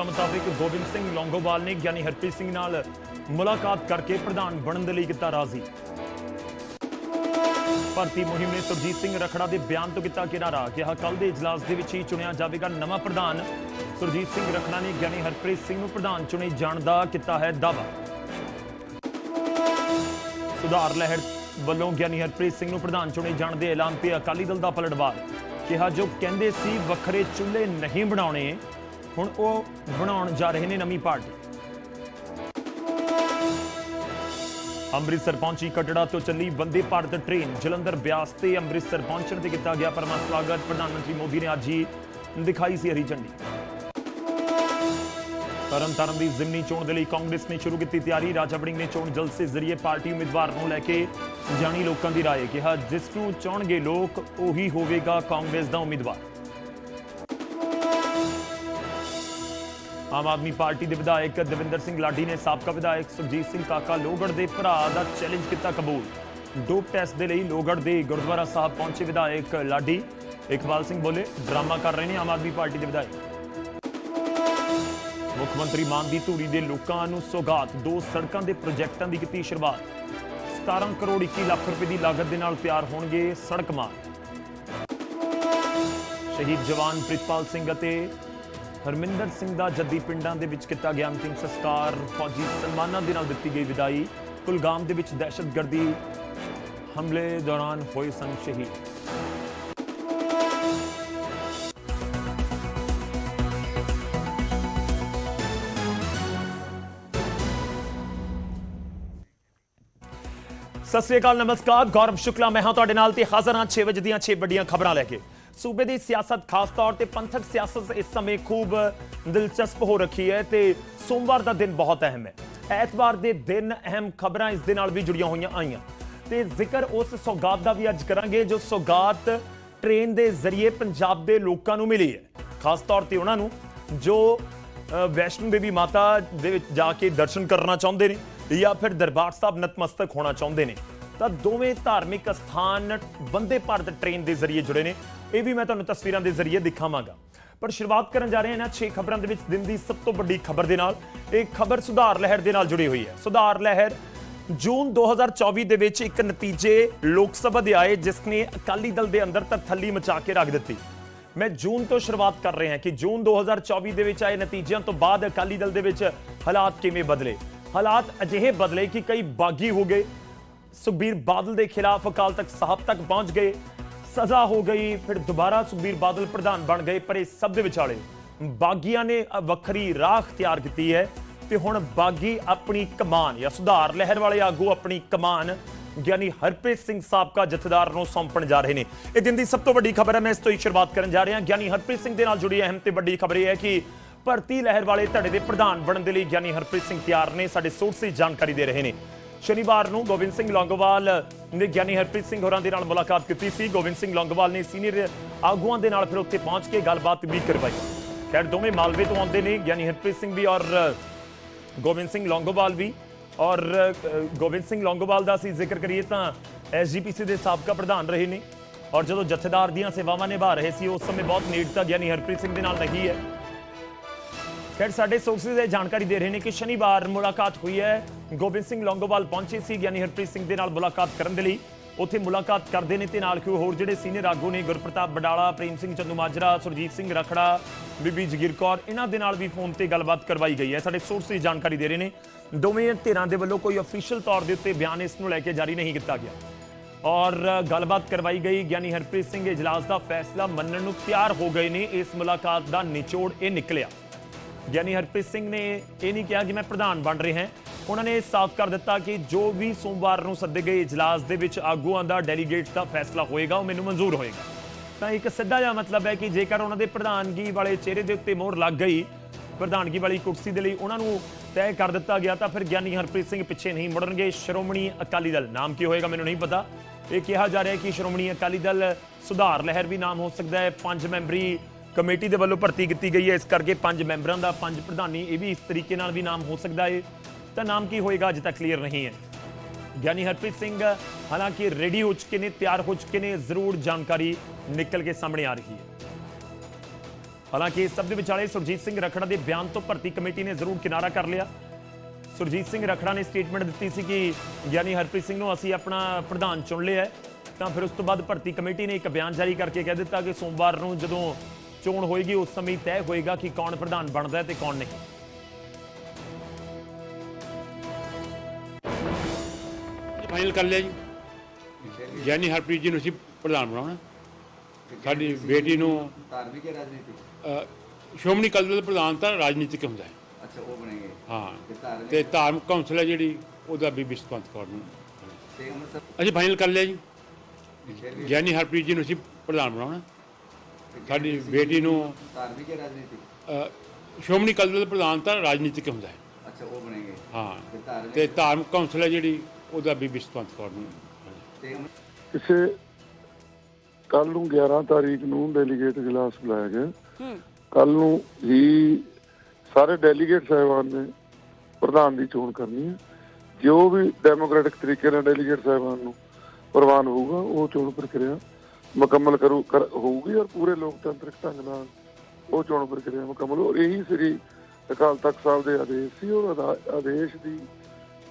ਸੂਤਰਾਂ ਮੁਤਾਬਿਕ ਗੋਬਿੰਦ ਸਿੰਘ ਲੌਂਗੋਵਾਲ ਨੇ ਗਿਆਨੀ ਹਰਪ੍ਰੀਤ ਸਿੰਘ ਨਾਲ ਮੁਲਾਕਾਤ ਕਰਕੇ ਪ੍ਰਧਾਨ ਬਣਨ ਦੇ ਲਈ ਕੀਤਾ ਰਾਜ਼ੀ। ਭਰਤੀ ਮੁਹਿੰਮ ਨੇ ਸੁਰਜੀਤ ਸਿੰਘ ਰਖੜਾ ਦੇ ਬਿਆਨ ਤੋਂ ਕੀਤਾ ਕਿਨਾਰਾ ਕਿਹਾ ਕੱਲ ਦੇ ਇਜਲਾਸ ਦੇ ਵਿੱਚ ਹੀ ਚੁਣਿਆ ਜਾਵੇਗਾ ਨਵਾਂ ਪ੍ਰਧਾਨ। ਸੁਰਜੀਤ ਸਿੰਘ ਰਖੜਾ ਨੇ ਗਿਆਨੀ ਹਰਪ੍ਰੀਤ ਸਿੰਘ ਨੂੰ ਪ੍ਰਧਾਨ ਚੁਣੇ ਜਾਣ ਦਾ ਕੀਤਾ ਹੈ ਦਾਅਵਾ। ਸੁਧਾਰ ਲਹਿਰ ਵੱਲੋਂ ਗਿਆਨੀ ਹਰਪ੍ਰੀਤ ਸਿੰਘ ਨੂੰ ਪ੍ਰਧਾਨ ਚੁਣੇ ਜਾਣ ਦੇ ਐਲਾਨ ਤੇ ਅਕਾਲੀ ਦਲ ਦਾ ਪਲਟਵਾਰ, ਕਿਹਾ ਜੋ ਕਹਿੰਦੇ ਸੀ ਵੱਖਰੇ ਚੁੱਲ੍ਹੇ ਨਹੀਂ ਬਣਾਉਣੇ ਹੁਣ ਉਹ ਬਣਾਉਣ ਜਾ ਰਹੇ ਨੇ ਨਵੀਂ ਪਾਰਟੀ। ਅੰਮ੍ਰਿਤਸਰ ਪਹੁੰਚੀ ਕਟੜਾ ਤੋਂ ਚੱਲੀ ਵੰਦੇ ਭਾਰਤ ਟ੍ਰੇਨ। ਜਲੰਧਰ ਬਿਆਸ ਤੇ ਅੰਮ੍ਰਿਤਸਰ ਪਹੁੰਚਣ ਤੇ ਕੀਤਾ ਗਿਆ ਪਰਮਾ ਸਵਾਗਤ। ਪ੍ਰਧਾਨ ਮੰਤਰੀ ਮੋਦੀ ਨੇ ਅੱਜ ਹੀ ਦਿਖਾਈ ਸੀ ਹਰੀ ਝੰਡੀ। ਤਰਨ ਤਾਰਨ ਦੀ ਜ਼ਿਮਨੀ ਚੋਣ ਦੇ ਲਈ ਕਾਂਗਰਸ ਨੇ ਸ਼ੁਰੂ ਕੀਤੀ ਤਿਆਰੀ। ਰਾਜਾ ਵੜਿੰਗ ਨੇ ਚੋਣ ਜਲਸੇ ਜ਼ਰੀਏ ਪਾਰਟੀ ਉਮੀਦਵਾਰ ਨੂੰ ਲੈ ਕੇ ਜਾਣੀ ਲੋਕਾਂ ਦੀ ਰਾਏ। ਕਿਹਾ, ਜਿਸ ਨੂੰ ਚਾਹਣਗੇ ਲੋਕ, ਉਹੀ ਹੋਵੇਗਾ ਕਾਂਗਰਸ ਦਾ ਉਮੀਦਵਾਰ। ਆਮ ਆਦਮੀ ਪਾਰਟੀ ਦੇ ਵਿਧਾਇਕ ਦਵਿੰਦਰ ਸਿੰਘ ਲਾਡੀ ਨੇ ਸਾਬਕਾ ਵਿਧਾਇਕ ਸੁਖਜੀਤ ਸਿੰਘ ਕਾਕਾ ਲੋਗੜ ਦੇ ਭਰਾ ਦਾ ਚੈਲੰਜ ਕੀਤਾ ਕਬੂਲ। ਡੋਪ ਟੈਸਟ ਦੇ ਲਈ ਲੋਗੜ ਦੇ ਗੁਰਦੁਆਰਾ ਸਾਹਿਬ ਪਹੁੰਚੇ ਵਿਧਾਇਕ ਲਾਡੀ। ਇਕਬਾਲ ਸਿੰਘ ਬੋਲੇ, ਡਰਾਮਾ ਕਰ ਰਹੇ ਨੇ ਆਮ ਆਦਮੀ ਪਾਰਟੀ ਦੇ ਵਿਧਾਇਕ। ਮੁੱਖ ਮੰਤਰੀ ਮਾਨ ਦੀ ਧੂਰੀ ਦੇ ਲੋਕਾਂ ਨੂੰ ਸੌਗਾਤ, ਦੋ ਸੜਕਾਂ ਦੇ ਪ੍ਰੋਜੈਕਟਾਂ ਦੀ ਕੀਤੀ ਸ਼ੁਰੂਆਤ। 17 ਕਰੋੜ 21 ਲੱਖ ਰੁਪਏ ਦੀ ਲਾਗਤ ਦੇ ਨਾਲ ਤਿਆਰ ਹੋਣਗੇ ਸੜਕ ਮਾਰਗ। ਸ਼ਹੀਦ ਜਵਾਨ ਪ੍ਰਿਤਪਾਲ ਸਿੰਘ ਅਤੇ ਹਰਮਿੰਦਰ ਸਿੰਘ ਦਾ ਜੱਦੀ ਪਿੰਡਾਂ ਦੇ ਵਿੱਚ ਕੀਤਾ ਗਿਆ ਅੰਤਿਮ ਸੰਸਕਾਰ। ਫੌਜੀ ਸਨਮਾਨਾਂ ਦੇ ਨਾਲ ਦਿੱਤੀ ਗਈ ਵਿਦਾਈ। ਕੁਲਗਾਮ ਦੇ ਵਿੱਚ ਦਹਿਸ਼ਤਗਰਦੀ ਹਮਲੇ ਦੌਰਾਨ ਹੋਏ ਸਨ ਸ਼ਹੀਦ। ਸਤਿ ਸ੍ਰੀ ਅਕਾਲ, ਨਮਸਕਾਰ। ਗੌਰਵ ਸ਼ੁਕਲਾ, ਮੈਂ ਹਾਂ ਤੁਹਾਡੇ ਨਾਲ ਤੇ ਹਾਜ਼ਰ ਹਾਂ 6 ਵਜੇ ਦੀਆਂ 6 ਵੱਡੀਆਂ ਖਬਰਾਂ ਲੈ ਕੇ। ਸੂਬੇ ਦੀ ਸਿਆਸਤ ਖਾਸ ਤੌਰ ਤੇ ਪੰਥਕ ਸਿਆਸਤ ਇਸ ਸਮੇਂ ਖੂਬ ਦਿਲਚਸਪ ਹੋ ਰੱਖੀ ਹੈ ਤੇ ਸੋਮਵਾਰ ਦਾ ਦਿਨ ਬਹੁਤ ਅਹਿਮ ਹੈ। ਐਤਵਾਰ ਦੇ ਦਿਨ ਅਹਿਮ ਖਬਰਾਂ ਇਸ ਦੇ ਨਾਲ ਵੀ ਜੁੜੀਆਂ ਹੋਈਆਂ ਆਈਆਂ। ਤੇ ਜ਼ਿਕਰ ਉਸ ਸੌਗਾਤ ਦਾ ਵੀ ਅੱਜ ਕਰਾਂਗੇ ਜੋ ਸੌਗਾਤ ਟ੍ਰੇਨ ਦੇ ਜ਼ਰੀਏ ਪੰਜਾਬ ਦੇ ਲੋਕਾਂ ਨੂੰ ਮਿਲੀ ਹੈ। ਖਾਸ ਤੌਰ ਤੇ ਉਹਨਾਂ ਨੂੰ ਜੋ ਅ, ਵੈਸ਼ਨੋ ਦੇਵੀ ਮਾਤਾ ਦੇ ਵਿੱਚ ਜਾ ਕੇ ਦਰਸ਼ਨ ਕਰਨਾ ਚਾਹੁੰਦੇ ਨੇ ਜਾਂ ਫਿਰ ਦਰਬਾਰ ਸਾਹਿਬ ਨਤਮਸਤਕ ਹੋਣਾ ਚਾਹੁੰਦੇ ਨੇ। ਤਾਂ ਦੋਵੇਂ ਧਾਰਮਿਕ ਸਥਾਨ ਵੰਦੇ ਭਾਰਤ ਟ੍ਰੇਨ ਦੇ ਜ਼ਰੀਏ ਜੁੜੇ ਨੇ। ਇਹ ਵੀ ਮੈਂ ਤੁਹਾਨੂੰ ਤਸਵੀਰਾਂ ਦੇ ਜ਼ਰੀਏ ਦਿਖਾਵਾਂਗਾ। ਪਰ ਸ਼ੁਰੂਆਤ ਕਰਨ ਜਾ ਰਹੇ ਹਾਂ ਇਹਨਾਂ 6 ਖਬਰਾਂ ਦੇ ਵਿੱਚ ਦਿਨ ਦੀ ਸਭ ਤੋਂ ਵੱਡੀ ਖਬਰ ਦੇ ਨਾਲ। ਇਹ ਖਬਰ ਸੁਧਾਰ ਲਹਿਰ ਦੇ ਨਾਲ ਜੁੜੀ ਹੋਈ ਹੈ। ਸੁਧਾਰ ਲਹਿਰ ਜੂਨ 2024 ਦੇ ਵਿੱਚ ਇੱਕ ਨਤੀਜੇ ਲੋਕ ਸਭਾ ਦੇ ਆਏ, ਜਿਸ ਨੇ ਅਕਾਲੀ ਦਲ ਦੇ ਅੰਦਰ ਤਰਥੱਲੀ ਮਚਾ ਕੇ ਰੱਖ ਦਿੱਤੀ। ਮੈਂ ਜੂਨ ਤੋਂ ਸ਼ੁਰੂਆਤ ਕਰ ਰਿਹਾ ਹਾਂ ਕਿ ਜੂਨ 2024 ਦੇ ਵਿੱਚ ਆਏ ਨਤੀਜਿਆਂ ਤੋਂ ਬਾਅਦ ਅਕਾਲੀ ਦਲ ਦੇ ਵਿੱਚ ਹਾਲਾਤ ਕਿਵੇਂ ਬਦਲੇ? ਹਾਲਾਤ ਅਜਿਹੇ ਬਦਲੇ ਕਿ ਕਈ ਬਾਗੀ ਹੋ ਗਏ। ਸੁਖਬੀਰ ਬਾਦਲ ਦੇ ਖਿਲਾਫ ਅਕਾਲ ਤਖਤ ਸਾਹਿਬ ਤੱਕ ਪਹੁੰਚ ਗਏ। ਸਜ਼ਾ ਹੋ ਗਈ, ਫਿਰ ਦੁਬਾਰਾ ਸੁਖਬੀਰ ਬਾਦਲ ਪ੍ਰਧਾਨ ਬਣ ਗਏ, ਪਰ ਇਹ ਸਭ ਦੇ ਵਿਚਾਲੇ ਬਾਗੀਆਂ ਨੇ ਵੱਖਰੀ ਰਾਹ ਅਖਤਿਆਰ ਕੀਤੀ ਹੈ ਤੇ ਹੁਣ ਬਾਗੀ ਆਪਣੀ ਕਮਾਨ ਜਾਂ ਸੁਧਾਰ ਲਹਿਰ ਵਾਲੇ ਆਗੂ ਆਪਣੀ ਕਮਾਨ ਗਿਆਨੀ ਹਰਪ੍ਰੀਤ ਸਿੰਘ ਸਾਬਕਾ ਜਥੇਦਾਰ ਨੂੰ ਸੌਂਪਣ ਜਾ ਰਹੇ ਨੇ। ਇਹ ਦਿਨ ਦੀ ਸਭ ਤੋਂ ਵੱਡੀ ਖਬਰ ਹੈ, ਮੈਂ ਇਸ ਤੋਂ ਹੀ ਸ਼ੁਰੂਆਤ ਕਰਨ ਜਾ ਰਿਹਾ ਗਿਆਨੀ ਹਰਪ੍ਰੀਤ ਸਿੰਘ ਦੇ ਨਾਲ ਜੁੜੀ ਅਹਿਮ ਤੇ ਵੱਡੀ ਖਬਰ ਇਹ ਹੈ ਕਿ ਭਰਤੀ ਲਹਿਰ ਵਾਲੇ ਧੜੇ ਦੇ ਪ੍ਰਧਾਨ ਬਣਨ ਦੇ ਲਈ ਗਿਆਨੀ ਹਰਪ੍ਰੀਤ ਸਿੰਘ ਤਿਆਰ ਨੇ ਸਾਡੇ ਸੋਰਸਿਸ ਜਾਣਕਾਰੀ ਦੇ ਰਹੇ ਨੇ। ਸ਼ਨੀਵਾਰ ਨੂੰ ਗੋਬਿੰਦ ਸਿੰਘ ਲੌਂਗੋਵਾਲ ਨੇ ਗਿਆਨੀ ਹਰਪ੍ਰੀਤ ਸਿੰਘ ਹੋਰਾਂ ਦੇ ਨਾਲ ਮੁਲਾਕਾਤ ਕੀਤੀ ਸੀ। ਗੋਬਿੰਦ ਸਿੰਘ ਲੌਂਗੋਵਾਲ ਨੇ ਸੀਨੀਅਰ ਆਗੂਆਂ ਦੇ ਨਾਲ ਫਿਰ ਉੱਥੇ ਪਹੁੰਚ ਕੇ ਗੱਲਬਾਤ ਵੀ ਕਰਵਾਈ। ਖੈਰ, ਦੋਵੇਂ ਮਾਲਵੇ ਤੋਂ ਆਉਂਦੇ ਨੇ, ਗਿਆਨੀ ਹਰਪ੍ਰੀਤ ਸਿੰਘ ਵੀ ਔਰ ਗੋਬਿੰਦ ਸਿੰਘ ਲੌਂਗੋਵਾਲ ਵੀ। ਔਰ ਗੋਬਿੰਦ ਸਿੰਘ ਲੌਂਗੋਵਾਲ ਦਾ ਅਸੀਂ ਜ਼ਿਕਰ ਕਰੀਏ ਤਾਂ ਐਸਜੀਪੀਸੀ ਦੇ ਸਾਬਕਾ ਪ੍ਰਧਾਨ ਰਹੇ ਨੇ। ਔਰ ਜਦੋਂ ਜਥੇਦਾਰ ਦੀਆਂ ਸੇਵਾਵਾਂ ਨਿਭਾ ਰਹੇ ਸੀ, ਉਸ ਸਮੇਂ ਬਹੁਤ ਨੇੜਤਾ ਗਿਆਨੀ ਹਰਪ੍ਰੀਤ ਸਿੰਘ ਦੇ ਨਾਲ ਨਹੀਂ ਹੈ। ਖੈਰ, ਸਾਡੇ ਸੋਰਸਿਸ ਇਹ ਜਾਣਕਾਰੀ ਦੇ ਰਹੇ ਨੇ ਕਿ ਸ਼ਨੀਵਾਰ ਮੁਲਾਕਾਤ ਹੋਈ ਹੈ। ਗੋਬਿੰਦ ਸਿੰਘ ਲੌਂਗੋਵਾਲ ਪਹੁੰਚੇ ਸੀ ਗਿਆਨੀ ਹਰਪ੍ਰੀਤ ਸਿੰਘ ਦੇ ਨਾਲ ਮੁਲਾਕਾਤ ਕਰਨ ਦੇ ਲਈ। ਉੱਥੇ ਮੁਲਾਕਾਤ ਕਰਦੇ ਨੇ ਤੇ ਨਾਲ ਕਿਉਂ ਹੋਰ ਜਿਹੜੇ ਸੀਨੀਅਰ ਆਗੂ ਨੇ, ਗੁਰਪ੍ਰਤਾਪ ਬਡਾਲਾ, ਪ੍ਰੇਮ ਸਿੰਘ ਚੰਦੂ ਮਾਜਰਾ, ਸੁਰਜੀਤ ਸਿੰਘ ਰਖੜਾ, ਬੀਬੀ ਜਗੀਰ ਕੌਰ, ਇਹਨਾਂ ਦੇ ਨਾਲ ਵੀ ਫੋਨ ਤੇ ਗੱਲਬਾਤ ਕਰਵਾਈ ਗਈ ਹੈ। ਸਾਡੇ ਸੋਰਸ ਸੋਰਸਿਸ ਜਾਣਕਾਰੀ ਦੇ ਰਹੇ ਨੇ। ਦੋਵੇਂ ਧਿਰਾਂ ਦੇ ਵੱਲੋਂ ਕੋਈ ਅਫੀਸ਼ੀਅਲ ਤੌਰ ਦੇ ਉੱਤੇ ਬਿਆਨ ਇਸ ਨੂੰ ਲੈ ਕੇ ਜਾਰੀ ਨਹੀਂ ਕੀਤਾ ਗਿਆ। ਔਰ ਗੱਲਬਾਤ ਕਰਵਾਈ ਗਈ ਗਿਆਨੀ ਹਰਪ੍ਰੀਤ ਸਿੰਘ ਇਜਲਾਸ ਦਾ ਫੈਸਲਾ ਮੰਨਣ ਨੂੰ ਤਿਆਰ ਹੋ ਗਏ ਨੇ। ਇਸ ਮੁਲਾਕਾਤ ਦਾ ਨਿਚੋੜ ਇਹ ਨਿਕਲਿਆ। ਗਿਆਨੀ ਹਰਪ੍ਰੀਤ ਸਿੰਘ ਨੇ ਇਹ ਨਹੀਂ ਕਿਹਾ ਕਿ ਮੈਂ ਪ੍ਰਧਾਨ ਬਣ ਰਿਹਾ ਹਾਂ। ਉਹਨਾਂ ਨੇ ਸਾਫ਼ ਕਰ ਦਿੱਤਾ ਕਿ ਜੋ ਵੀ ਸੋਮਵਾਰ ਨੂੰ ਸੱਦੇ ਗਏ ਇਜਲਾਸ ਦੇ ਵਿੱਚ ਆਗੂਆਂ ਦਾ ਡੈਲੀਗੇਟਸ ਦਾ ਫੈਸਲਾ ਹੋਏਗਾ, ਉਹ ਮੈਨੂੰ ਮਨਜ਼ੂਰ ਹੋਏਗਾ। ਤਾਂ ਇੱਕ ਸਿੱਧਾ ਜਿਹਾ ਮਤਲਬ ਹੈ ਕਿ ਜੇਕਰ ਉਹਨਾਂ ਦੇ ਪ੍ਰਧਾਨਗੀ ਵਾਲੇ ਚਿਹਰੇ ਦੇ ਉੱਤੇ ਮੋਹਰ ਲੱਗ ਗਈ, ਪ੍ਰਧਾਨਗੀ ਵਾਲੀ ਕੁਰਸੀ ਦੇ ਲਈ ਉਹਨਾਂ ਨੂੰ ਤੈਅ ਕਰ ਦਿੱਤਾ ਗਿਆ, ਤਾਂ ਫਿਰ ਗਿਆਨੀ ਹਰਪ੍ਰੀਤ ਸਿੰਘ ਪਿੱਛੇ ਨਹੀਂ ਮੁੜਨਗੇ। ਸ਼੍ਰੋਮਣੀ ਅਕਾਲੀ ਦਲ ਨਾਮ ਕੀ ਹੋਏਗਾ ਮੈਨੂੰ ਨਹੀਂ ਪਤਾ। ਇਹ ਕਿਹਾ ਜਾ ਰਿਹਾ ਕਿ ਸ਼੍ਰੋਮਣੀ ਅਕਾਲੀ ਦਲ ਸੁਧਾਰ ਲਹਿਰ ਵੀ ਨਾਮ ਹੋ ਸਕਦਾ ਹੈ। ਪੰਜ ਮੈਂਬਰੀ ਕਮੇਟੀ ਦੇ ਵੱਲੋਂ ਭਰਤੀ ਕੀਤੀ ਗਈ ਹੈ। ਇਸ ਕਰਕੇ ਪੰਜ ਮੈਂਬਰਾਂ ਦਾ, ਪੰਜ ਪ੍ਰਧਾਨੀ ਇਹ ਵੀ ਇਸ ਤਰੀਕੇ ਨਾਲ ਵੀ ਨਾਮ ਹੋ ਸਕਦਾ ਹੈ ਤਾਂ ਨਾਮ ਕੀ ਹੋਏਗਾ, ਅਜੇ ਤੱਕ ਕਲੀਅਰ ਨਹੀਂ ਹੈ। ਗਿਆਨੀ ਹਰਪ੍ਰੀਤ ਸਿੰਘ, ਹਾਲਾਂਕਿ ਰੈਡੀ ਹੋ ਚੁੱਕੇ ਨੇ, ਤਿਆਰ ਹੋ ਚੁੱਕੇ ਨੇ, ਜ਼ਰੂਰ ਜਾਣਕਾਰੀ ਨਿਕਲ ਕੇ ਸਾਹਮਣੇ ਆ ਰਹੀ ਹੈ। ਹਾਲਾਂਕਿ ਇਸ ਸਭ ਦੇ ਵਿਚਾਲੇ ਸੁਰਜੀਤ ਸਿੰਘ ਰਖੜਾ ਦੇ ਬਿਆਨ ਤੋਂ ਭਰਤੀ ਕਮੇਟੀ ਨੇ ਜ਼ਰੂਰ ਕਿਨਾਰਾ ਕਰ ਲਿਆ। ਸੁਰਜੀਤ ਸਿੰਘ ਰਖੜਾ ਨੇ ਸਟੇਟਮੈਂਟ ਦਿੱਤੀ ਸੀ ਕਿ ਗਿਆਨੀ ਹਰਪ੍ਰੀਤ ਸਿੰਘ ਨੂੰ ਅਸੀਂ ਆਪਣਾ ਪ੍ਰਧਾਨ ਚੁਣ ਲਿਆ ਤਾਂ ਫਿਰ ਉਸ ਤੋਂ ਬਾਅਦ ਭਰਤੀ ਕਮੇਟੀ ਨੇ ਇੱਕ ਬਿਆਨ ਜਾਰੀ ਕਰਕੇ ਕਹਿ ਦਿੱਤਾ ਕਿ ਸੋਮਵਾਰ ਨੂੰ ਜਦੋਂ ਚੋਣ ਹੋਏਗੀ ਉਸ ਸਮੇਂ ਤੈਅ ਹੋਏਗਾ ਕਿ ਕੌਣ ਪ੍ਰਧਾਨ ਬਣਦਾ ਹੈ ਤੇ ਕੌਣ ਨਹੀਂ। ਫਾਈਨਲ ਕਰ ਲਿਆ ਜੀ। ਗਿਆਨੀ ਹਰਪ੍ਰੀਤ ਜੀ ਨੂੰ ਅਸੀਂ ਪ੍ਰਧਾਨ ਬਣਾਉਣਾ। ਸਾਡੀ ਬੇਟੀ ਨੂੰ ਧਾਰਮਿਕ ਹੈ ਰਾਜਨੀਤਿਕ? ਅਕਾਲੀ ਦਲ ਦਾ ਪ੍ਰਧਾਨ ਤਾਂ ਰਾਜਨੀਤਿਕ ਹੁੰਦਾ ਹੈ। ਅੱਛਾ ਉਹ ਬਣੇਗੇ। ਹਾਂ। ਤੇ ਧਾਰਮਿਕ? ਕੌਂਸਲ ਹੈ ਜਿਹੜੀ ਉਹਦਾ ਬੀਬੀ ਸਤਵੰਤ ਕੌਰ ਨੂੰ। ਅਸੀਂ ਫਾਈਨਲ ਕਰ ਲਿਆ ਜੀ। ਗਿਆਨੀ ਹਰਪ੍ਰੀਤ ਜੀ ਨੂੰ ਅਸੀਂ ਪ੍ਰਧਾਨ ਬਣਾਉਣਾ। ਸਾਡੀ ਬੇਟੀ ਨੂੰ ਧਾਰਮਿਕ ਹੈ ਰਾਜਨੀਤਿਕ? ਸ਼੍ਰੋਮਣੀ ਅਕਾਲੀ ਦਲ ਦਾ ਪ੍ਰਧਾਨ ਤਾਂ ਰਾਜਨੀਤਿਕ ਹੁੰਦਾ ਹੈ। ਅੱਛਾ ਉਹ ਬਣੇਗੇ। ਹਾਂ ਤੇ ਧਾਰਮਿਕ ਤੇ ਧਾਰਮਿਕ ਕੌਂਸਲ ਹੈ ਜਿਹੜੀ ਉਹਦਾ ਬੀਬੀ ਸਤਵੰਤ ਕੌਰ ਨੂੰ ਤੇ ਕਿਸੇ ਕੱਲ ਨੂੰ 11 ਤਾਰੀਖ ਨੂੰ ਡੈਲੀਗੇਟ ਇਜਲਾਸ ਬੁਲਾਇਆ ਗਿਆ। ਕੱਲ ਨੂੰ ਹੀ ਸਾਰੇ ਡੈਲੀਗੇਟ ਸਾਹਿਬਾਨ ਨੇ ਪ੍ਰਧਾਨ ਦੀ ਚੋਣ ਕਰਨੀ ਹੈ। ਜੋ ਵੀ ਡੈਮੋਕ੍ਰੈਟਿਕ ਤਰੀਕੇ ਨਾਲ ਡੈਲੀਗੇਟ ਸਾਹਿਬਾਨ ਨੂੰ ਪ੍ਰਵਾਨ ਹੋਊਗਾ ਉਹ ਚੋਣ ਪ੍ਰਕਿਰਿਆ ਮੁਕੰਮਲ ਕਰੂ ਹੋਊਗੀ ਔਰ ਪੂਰੇ ਲੋਕਤੰਤਰਿਕ ਢੰਗ ਨਾਲ ਉਹ ਚੋਣ ਪ੍ਰਕਿਰਿਆ ਮੁਕੰਮਲ ਹੋ ਇਹੀ ਸ੍ਰੀ ਅਕਾਲ ਤਖਤ ਸਾਹਿਬ ਦੇ ਆਦੇਸ਼ ਸੀ। ਔਰ ਆਦਾ- ਆਦੇਸ਼ ਦੀ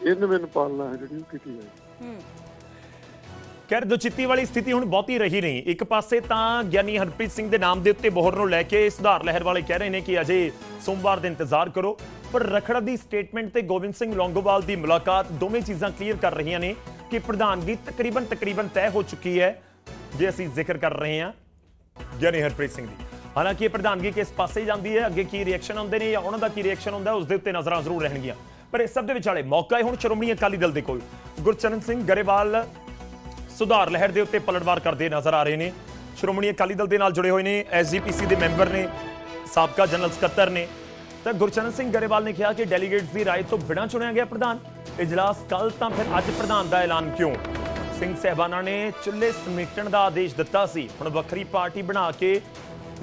ਇਨ ਬਿਨ ਪਾਲਣਾ ਹੈ ਜਿਹੜੀ ਉਹ ਕੀਤੀ ਜਾਏ ਖੈਰ ਦੁਚਿੱਤੀ ਵਾਲੀ ਸਥਿਤੀ ਹੁਣ ਬਹੁਤੀ ਰਹੀ ਨਹੀਂ। ਇੱਕ ਪਾਸੇ ਤਾਂ ਗਿਆਨੀ ਹਰਪ੍ਰੀਤ ਸਿੰਘ ਦੇ ਨਾਮ ਦੇ ਉੱਤੇ ਬੋਹਰ ਨੂੰ ਲੈ ਕੇ ਸੁਧਾਰ ਲਹਿਰ ਵਾਲੇ ਕਹਿ ਰਹੇ ਨੇ ਕਿ ਅਜੇ ਸੋਮਵਾਰ ਦਾ ਇੰਤਜ਼ਾਰ ਕਰੋ। ਪਰ ਰਖੜਾ ਦੀ ਸਟੇਟਮੈਂਟ ਤੇ ਗੋਬਿੰਦ ਸਿੰਘ ਲੌਂਗੋਵਾਲ ਦੀ ਮੁਲਾਕਾਤ ਦੋਵੇਂ ਚੀਜ਼ਾਂ ਕਲੀਅਰ ਕਰ ਰਹੀਆਂ ਨੇ ਕਿ ਪ੍ਰਧਾਨਗੀ ਤਕਰੀਬਨ ਤਕਰੀਬਨ ਤੈਅ ਹੋ ਚੁੱਕੀ ਹੈ। ਜੇ ਅਸੀਂ ਜ਼ਿਕਰ ਕਰ ਰਹੇ ਹਾਂ ਗਿਆਨੀ ਹਰਪ੍ਰੀਤ ਸਿੰਘ ਦੀ। ਹਾਲਾਂਕਿ ਇਹ ਪ੍ਰਧਾਨਗੀ ਕਿਸ ਪਾਸੇ ਜਾਂਦੀ ਹੈ ਅੱਗੇ ਕੀ ਰਿਐਕਸ਼ਨ ਆਉਂਦੇ ਨੇ ਜਾਂ ਉਹਨਾਂ ਦਾ ਕੀ ਰਿਐਕਸ਼ਨ ਹੁੰਦਾ ਹੈ, ਉਸ ਦੇ ਉੱਤੇ ਨਜ਼ਰਾਂ ਜ਼ਰੂਰ ਰਹਿਣਗੀਆਂ। ਪਰ ਇਸ ਸਭ ਦੇ ਵਿਚਾਲੇ ਮੌਕਾ ਹੈ ਹੁਣ ਸ਼੍ਰੋਮਣੀ ਅਕਾਲੀ ਦਲ ਦੇ ਕੋਲ। ਗੁਰਚਰਨ ਸਿੰਘ ਗਰੇਵਾਲ ਸੁਧਾਰ ਲਹਿਰ ਦੇ ਉੱਤੇ ਪਲਟਵਾਰ ਕਰਦੇ ਨਜ਼ਰ ਆ ਰਹੇ ਨੇ। ਸ਼੍ਰੋਮਣੀ ਅਕਾਲੀ ਦਲ ਦੇ ਨਾਲ ਜੁੜੇ ਹੋਏ ਨੇ ਐਸਜੀਪੀਸੀ ਦੇ ਮੈਂਬਰ ਨੇ ਸਾਬਕਾ ਜਨਰਲ ਸਕੱਤਰ ਨੇ। ਤਾਂ ਗੁਰਚਰਨ ਸਿੰਘ ਗਰੇਵਾਲ ਨੇ ਕਿਹਾ ਕਿ ਡੈਲੀਗੇਟਸ ਦੀ ਰਾਏ ਤੋਂ ਬਿਨਾਂ ਚੁਣਿਆ ਗਿਆ ਪ੍ਰਧਾਨ। ਇਜਲਾਸ ਕੱਲ ਤਾਂ ਫਿਰ ਅੱਜ ਪ੍ਰਧਾਨ ਦਾ ਐਲਾਨ ਕਿਉਂ? ਸਿੰਘ ਸਹਿਬਾਨਾ ਨੇ ਚੁੱਲ੍ਹੇ ਸਮੇਟਣ ਦਾ ਆਦੇਸ਼ ਦਿੱਤਾ ਸੀ। ਹੁਣ ਵੱਖਰੀ ਪਾਰਟੀ ਬਣਾ ਕੇ